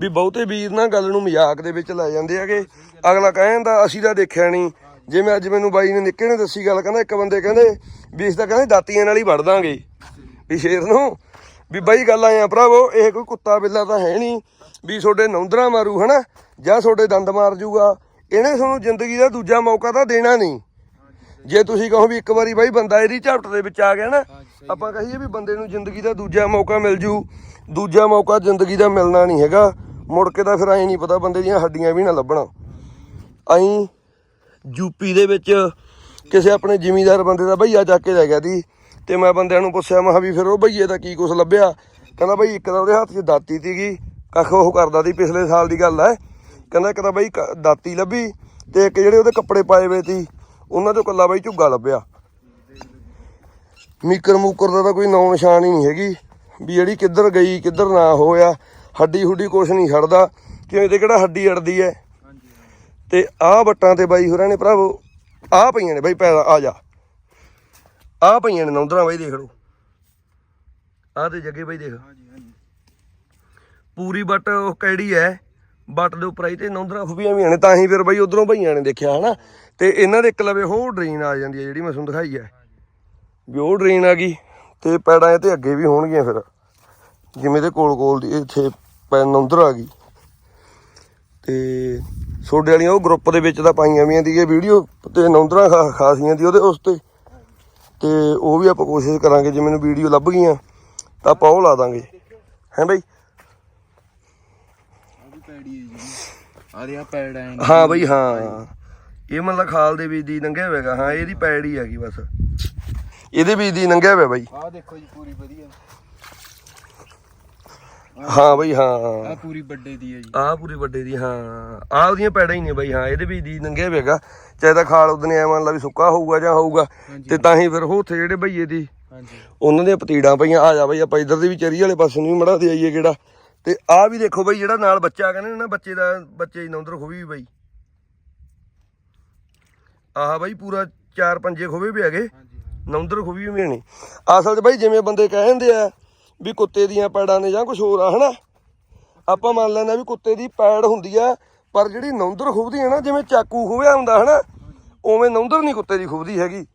ਵੀ ਬਹੁਤੇ ਵੀਰ ਨਾ ਗੱਲ ਨੂੰ ਮਜ਼ਾਕ ਦੇ ਵਿੱਚ ਲੈ ਜਾਂਦੇ ਹੈਗੇ। ਅਗਲਾ ਕਹਿੰਦਾ ਅਸੀਂ ਤਾਂ ਦੇਖਿਆ ਨਹੀਂ ਜਿਵੇਂ ਅੱਜ ਮੈਨੂੰ ਬਾਈ ਨੇ ਨਿੱਕੇ ਨੇ ਦੱਸੀ ਗੱਲ ਕਹਿੰਦਾ ਇੱਕ ਬੰਦੇ ਕਹਿੰਦੇ ਵੀ ਇਸ ਤਾਂ ਕਹਿੰਦੇ ਦਾਤੀਆਂ ਨਾਲ ਹੀ ਵੜ ਦਾਂਗੇ। ਵੀ ਸ਼ੇਰ ਨੂੰ ਵੀ ਬਾਈ ਗੱਲ ਆਏ ਆ ਭਰਾਵੋ ਇਹ ਕੋਈ ਕੁੱਤਾ ਬਿੱਲਾ ਤਾਂ ਹੈ ਨਹੀਂ ਵੀ ਤੁਹਾਡੇ ਨੌਂਦਰਾ ਮਾਰੂ ਹਨਾ? ਜਾਂ ਤੁਹਾਡੇ ਦੰਦ ਮਾਰ ਜੂਗਾ। ਇਹਨੇ ਤੁਹਾਨੂੰ ਜ਼ਿੰਦਗੀ ਦਾ ਦੂਜਾ ਮੌਕਾ ਤਾਂ ਦੇਣਾ ਨਹੀਂ ਜੇ ਤੁਸੀਂ ਕਹੋ ਵੀ ਇੱਕ ਵਾਰੀ ਬਾਈ ਬੰਦਾ ਇਹਦੀ ਝਪਟ ਦੇ ਵਿੱਚ ਆ ਗਿਆ ਨਾ ਆਪਾਂ ਕਹੀਏ ਵੀ ਬੰਦੇ ਨੂੰ ਜ਼ਿੰਦਗੀ ਦਾ ਦੂਜਾ ਮੌਕਾ ਮਿਲ ਜੂ ਦੂਜਾ ਮੌਕਾ ਜ਼ਿੰਦਗੀ ਦਾ ਮਿਲਣਾ ਨਹੀਂ ਹੈਗਾ। ਮੁੜ ਕੇ ਤਾਂ ਫਿਰ ਐਂ ਨਹੀਂ ਪਤਾ ਬੰਦੇ ਦੀਆਂ ਹੱਡੀਆਂ ਵੀ ਨਾ ਲੱਭਣਾ। ਐਂ ਯੂਪੀ ਦੇ ਵਿੱਚ ਕਿਸੇ ਆਪਣੇ ਜ਼ਿਮੀਂਦਾਰ ਬੰਦੇ ਦਾ ਭਈਆ ਚੱਕ ਕੇ ਲੈ ਗਿਆ ਦੀ ਤੇ ਮੈਂ ਬੰਦਿਆਂ ਨੂੰ ਪੁੱਛਿਆ ਮੈਂ ਵੀ ਫਿਰ ਉਹ ਭਈਏ ਦਾ ਕੀ ਕੁਛ ਲੱਭਿਆ? ਕਹਿੰਦਾ ਬਈ ਇੱਕ ਤਾਂ ਉਹਦੇ ਹੱਥ 'ਚ ਦਾਤੀ ਸੀਗੀ ਕੱਖ ਉਹ ਕਰਦਾ ਸੀ ਪਿਛਲੇ ਸਾਲ ਦੀ ਗੱਲ ਹੈ। ਕਹਿੰਦਾ ਇੱਕ ਤਾਂ ਬਈ ਦਾਤੀ ਲੱਭੀ ਤੇ ਇੱਕ ਜਿਹੜੇ ਉਹਦੇ ਕੱਪੜੇ ਪਾਏ ਹੋਏ ਸੀ। ਉਹਨਾਂ ਚੋਂ ਕੱਲਾ ਬਾਈ ਝੁੱਗਾ ਲੱਭਿਆ। ਮੀਕਰ ਮੂਕਰ ਦਾ ਤਾਂ ਕੋਈ ਨੌ ਨਿਸ਼ਾਨ ਹੀ ਨਹੀਂ ਹੈਗੀ। ਵੀ ਜਿਹੜੀ ਕਿੱਧਰ ਗਈ, ਕਿੱਧਰ ਨਾ ਹੋਇਆ, ਹੱਡੀ ਹੁੱਡੀ ਕੁਛ ਨਹੀਂ ਛੱਡਦਾ ਕਿਵੇਂ ਤੇ ਕਿਹੜਾ ਹੱਡੀ ਅੜਦੀ ਹੈ ਤੇ ਆਹ ਵੱਟਾਂ ਤੇ ਬਾਈ ਹੋਰਾਂ ਨੇ ਭਰਾਵੋ ਆਹ ਪਈਆਂ ਨੇ ਬਾਈ ਪੈਦਾ ਆ ਜਾ। ਆਹ ਪਈਆਂ ਨੇ ਨੌਂਦਰਾਂ ਬਾਈ ਦੇਖ ਲਓ। ਆਹ ਤੇ ਜੱਗੇ ਬਾਈ ਦੇਖ। ਪੂਰੀ ਵੱਟ ਉਹ ਕਿਹੜੀ ਹੈ ਵੱਟ ਦੇ ਉੱਪਰ ਆਈ ਤੇ ਨੌਂਦਰਾਂ ਖੁੱਬੀਆਂ ਵੀ ਨੇ, ਤਾਂ ਹੀ ਫਿਰ ਬਾਈ ਉਧਰੋਂ ਭਈਆਂ ਨੇ ਦੇਖਿਆ, ਹਨਾ? ਤੇ ਇਹਨਾਂ ਦੇ ਇੱਕ ਲਵੇ ਹੋਰ ਡਰੇਨ ਆ ਜਾਂਦੀ ਹੈ ਜਿਹੜੀ ਮੈਂ ਤੁਹਾਨੂੰ ਦਿਖਾਈ ਹੈ। ਵੀ ਉਹ ਡਰੇਨ ਆ ਗਈ ਤੇ ਪੈੜਾਂ ਇਹ ਤੇ ਅੱਗੇ ਵੀ ਹੋਣਗੀਆਂ ਫਿਰ। ਜਿਵੇਂ ਦੇ ਕੋਲ ਕੋਲ ਦੀ ਇੱਥੇ ਪੈ ਨੌਂਦਰ ਆ ਗਈ। ਤੇ ਛੋਡੇ ਵਾਲੀਆਂ ਉਹ ਗਰੁੱਪ ਦੇ ਵਿੱਚ ਤਾਂ ਪਾਈਆਂ ਵੀਆਂ ਦੀ ਵੀਡੀਓ ਤੇ ਨੌਂਦਰਾਂ ਖਾਸੀਆਂ ਦੀ ਉਹਦੇ ਉਸ ਤੇ। ਤੇ ਉਹ ਵੀ ਆਪਾਂ ਕੋਸ਼ਿਸ਼ ਕਰਾਂਗੇ ਜੇ ਮੈਨੂੰ ਵੀਡੀਓ ਲੱਭ ਗਈਆਂ ਤਾਂ ਆਪਾਂ ਉਹ ਲਾ ਦਾਂਗੇ। ਹੈ ਬਈ? ਆ ਵੀ ਪੈੜੀ ਹੈ ਜੀ। ਆ ਦੇ ਆ ਪੈੜ ਆਏ ਹਾਂ ਬਈ ਹਾਂ। ਇਹ ਮਤਲਬ ਖਾਲ ਦੇ ਵਿੱਚ ਦੀ ਨੰਗਿਆ ਹੋਵੇਗਾ ਹਾਂ ਇਹਦੀ ਪੈੜ ਹੀ ਹੈਗੀ ਬਸ। ਇਹਦੇ ਵਿੱਚ ਦੀ ਨੰਗਿਆ ਹੋਇਆ ਬਾਈ। ਆ ਦੇਖੋ ਜੀ ਪੂਰੀ ਵਧੀਆ। ਹਾਂ ਬਈ ਹਾਂ। ਆ ਪੂਰੀ ਵੱਡੇ ਦੀ ਹੈ ਜੀ। ਆਹ ਪੂਰੀ ਵੱਡੇ ਦੀ ਹਾਂ। ਆਹ ਉਹਦੀਆਂ ਪੈੜਾਂ ਹੀ ਨੇ ਬਾਈ ਹਾਂ। ਇਹਦੇ ਵਿੱਚ ਦੀ ਨੰਗਿਆ ਹੋਵੇਗਾ ਚਾਹੇ ਤਾਂ ਖਾਲ ਉਹਦਨੇ ਐ ਮੰਨ ਲਾ ਵੀ ਸੁੱਕਾ ਹੋਊਗਾ ਜਾਂ ਹੋਊਗਾ। ਤੇ ਤਾਂ ਹੀ ਫਿਰ ਉਹ ਉੱਥੇ ਜਿਹੜੇ ਭਈਏ ਦੀ ਹਾਂਜੀ। ਉਹਨਾਂ ਦੀਆਂ ਪਤੀੜਾਂ ਪਈਆਂ। ਆ ਜਾ ਬਈ ਆਪਾਂ ਇੱਧਰ ਦੀ ਵੀ ਚਰੀ ਵਾਲੇ ਪਾਸੇ ਨੂੰ ਵੀ ਮੜਾ ਦੇ ਆਈਏ ਕਿਹੜਾ। ਤੇ ਆਹ ਵੀ ਦੇਖੋ ਬਈ ਜਿਹੜਾ ਨਾਲ ਬੱਚਾ ਕਹਿੰਦੇ ਨੇ ਨਾ ਬੱਚੇ ਦਾ ਬੱਚੇ ਦੀ ਨੌਂਦਰ ਖੋਵੀ ਵੀ ਬਈ। ਆਹ ਬਈ ਪੂਰਾ ਚਾਰ ਪੰਜੇ ਖੋਵੇ ਵੀ ਹੈਗੇ। ਨੌਂਦਰ ਖੋਵੀ ਵੀ ਨਹੀਂ ਅਸਲ 'ਚ ਬਈ ਜਿਵੇਂ ਬੰਦੇ ਕਹਿੰਦੇ ਆ ਵੀ ਕੁੱਤੇ ਦੀਆਂ ਪੈੜਾਂ ਨੇ ਜਾਂ ਕੁਝ ਹੋਰ ਆ ਹਨਾ? ਆਪਾਂ ਮੰਨ ਲੈਂਦੇ ਵੀ ਕੁੱਤੇ ਦੀ ਪੈੜ ਹੁੰਦੀ ਆ ਪਰ ਜਿਹੜੀ ਨੌਂਦਰ ਖੁੱਬਦੀ ਹੈ ਨਾ ਜਿਵੇਂ ਚਾਕੂ ਖੋਵਿਆ ਹੁੰਦਾ ਹਨਾ? ਉਵੇਂ ਨੌਂਦਰ ਨਹੀਂ ਕੁੱਤੇ ਦੀ ਖੁੱਬਦੀ ਹੈਗੀ।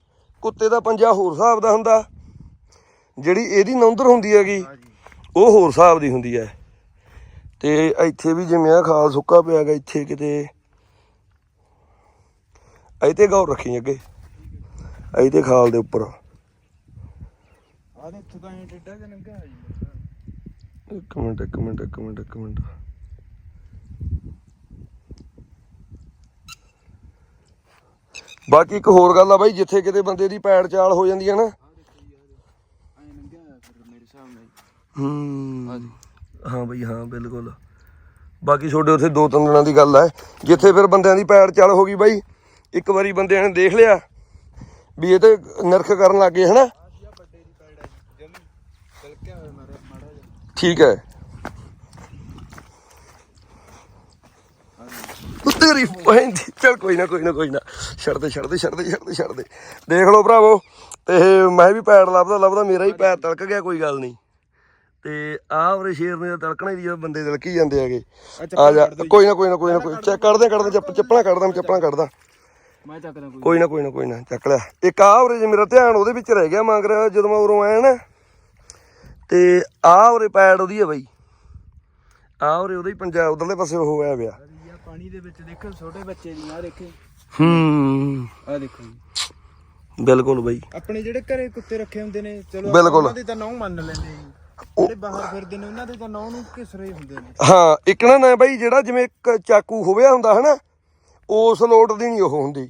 ਕੁੱਤੇ ਦਾ ਪੰਜਾ ਹੋਰ ਹਿਸਾਬ ਦਾ ਹੁੰਦਾ। ਜਿਹੜੀ ਇਹਦੀ ਨੌਂਦਰ ਹੁੰਦੀ ਹੈਗੀ ਉਹ ਹੋਰ ਹਿਸਾਬ ਦੀ ਹੁੰਦੀ ਹੈ। ਤੇ ਇੱਥੇ ਵੀ ਜਿਵੇਂ ਆ ਖਾਲ ਸੁੱਕਾ ਪਿਆ ਗਾ ਇੱਥੇ ਕਿਤੇ ਇੱਥੇ ਗੌਰ ਰੱਖੀ ਅੱਗੇ। ਇੱਥੇ ਖਾਲ ਦੇ ਉੱਪਰ। ਆ ਦੇ ਇੱਥੋਂ ਤਾਂ ਐ ਟੇਡਾ ਜਿਹਾ ਲੰਘਿਆ ਹੋਇਆ ਜੀ। ਇੱਕ ਮਿੰਟ ਇੱਕ ਮਿੰਟ ਇੱਕ ਮਿੰਟ ਇੱਕ ਮਿੰਟ। ਬਾਕੀ ਇੱਕ ਹੋਰ ਗੱਲ ਆ ਬਾਈ ਜਿੱਥੇ ਕਿਤੇ ਬੰਦੇ ਦੀ ਪੈੜ ਚਾਲ ਹੋ ਜਾਂਦੀ ਹੈ ਨਾ। ਆ ਦੇਖੋ ਜੀ ਆ ਦੇ ਐ ਲੰਘਿਆ ਹੋਇਆ ਫਿਰ ਮੇਰੇ ਹਿਸਾਬ ਨਾਲ ਜੀ। ਹੂੰ। ਹਾਂ ਬਈ ਹਾਂ ਬਿਲਕੁਲ। ਬਾਕੀ ਤੁਹਾਡੇ ਉੱਥੇ ਦੋ ਤਿੰਨ ਦਿਨਾਂ ਦੀ ਗੱਲ ਹੈ ਜਿੱਥੇ ਫਿਰ ਬੰਦਿਆਂ ਦੀ ਪੈੜ ਚੱਲ ਹੋ ਗਈ ਬਾਈ ਇੱਕ ਵਾਰੀ ਬੰਦਿਆਂ ਨੇ ਦੇਖ ਲਿਆ ਵੀ ਇਹ ਤੇ ਨਿਰਖ ਕਰਨ ਲੱਗ ਗਏ ਹਨਾ? ਠੀਕ ਹੈ। ਤੇਰੀ ਭੈਣ ਦੀ ਚੱਲ ਕੋਈ ਨਾ ਕੋਈ ਨਾ ਕੋਈ ਨਾ। ਛੱਡ ਦੇ ਛੱਡ ਦੇ ਛੱਡ ਦੇ ਛੱਡ ਦੇ ਛੱਡ ਦੇ। ਦੇਖ ਲਓ ਭਰਾਵੋ ਤੇ ਮੈਂ ਵੀ ਪੈਰ ਲੱਭਦਾ ਲੱਭਦਾ ਮੇਰਾ ਹੀ ਪੈਰ ਤਲਕ ਗਿਆ ਕੋਈ ਗੱਲ ਨਹੀਂ। ਤੇ ਆਹ ਉਰੇ ਸ਼ੇਰ ਨੇ ਤਲਕਣੇ ਦੀ ਬੰਦੇ ਤਲਕੀ ਜਾਂਦੇ ਹੈਗੇ। ਆ ਜਾ ਕੋਈ ਨਾ ਕੋਈ ਨਾ ਕੋਈ ਨਾ ਕੋਈ ਚੈੱਕ ਕਰਦੇ ਕਰਦੇ ਚੱਪ ਚੱਪਲਾਂ ਕੱਢਦਾ ਮੈਂ ਚੱਪਲਾਂ ਕੱਢਦਾ। ਮੈਂ ਚੱਕਦਾ ਕੋਈ ਕੋਈ ਨਾ ਕੋਈ ਨਾ ਕੋਈ ਨਾ ਚੱਕ ਲਿਆ ਇੱਕ ਆ ਉਰੇ ਜੇ ਮੇਰਾ ਧਿਆਨ ਉਹਦੇ ਵਿੱਚ ਰਹਿ ਗਿਆ ਮਗਰ ਜਦੋਂ ਮੈਂ ਉਰੋਂ ਆਇਆ ਨਾ ਤੇ ਆ ਉਰੇ ਪੈੜ ਉਹਦੀ ਹੈ ਬਾਈ। ਆ ਉਰੇ ਉਹਦਾ ਹੀ ਪੰਜਾਬ ਉਧਰਲੇ ਪਾਸੇ ਉਹ ਹੋਇਆ ਪਿਆ। ਆ ਪਾਣੀ ਦੇ ਵਿੱਚ ਦੇਖੋ ਛੋਟੇ ਬੱਚੇ ਦੀ ਆ ਦੇਖੇ। ਹੂੰ। ਆ ਦੇਖੋ ਜੀ। ਬਿਲਕੁਲ ਬਾਈ। ਆਪਣੇ ਜਿਹੜੇ ਘਰੇ ਕੁੱਤੇ ਰੱਖੇ ਹੁੰਦੇ ਨੇ ਚਲੋ। ਉਹਨਾਂ ਦੀ ਤਾਂ ਨੌ ਮੰਨ ਲੈਂਦੇ ਜੀ। ਜਿਹੜੇ ਬਾਹਰ ਫਿਰਦੇ ਨੇ ਉਹਨਾਂ ਦੇ ਤਾਂ ਨੌ ਨੂੰ ਘਿਸਰੇ ਹੁੰਦੇ ਨੇ। ਹਾਂ ਇੱਕ ਨਾ ਨਾ ਬਾਈ ਜਿਹੜਾ ਜਿਵੇਂ ਇੱਕ ਚਾਕੂ ਹੋਵਿਆ ਹੁੰਦਾ ਹਨਾ ਉਸ ਲੋਟ ਦੀ ਨਹੀਂ ਉਹ ਹੁੰਦੀ।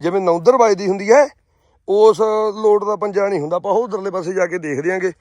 ਜਿਵੇਂ ਨੌਂਦਰ ਵੱਜਦੀ ਹੁੰਦੀ ਹੈ, ਉਸ ਲੋਟ ਦਾ ਪੰਜਾ ਨਹੀਂ ਹੁੰਦਾ, ਆਪਾਂ ਉਹ ਉਧਰਲੇ ਪਾਸੇ ਜਾ ਕੇ ਦੇਖ ਦਿਆਂਗੇ।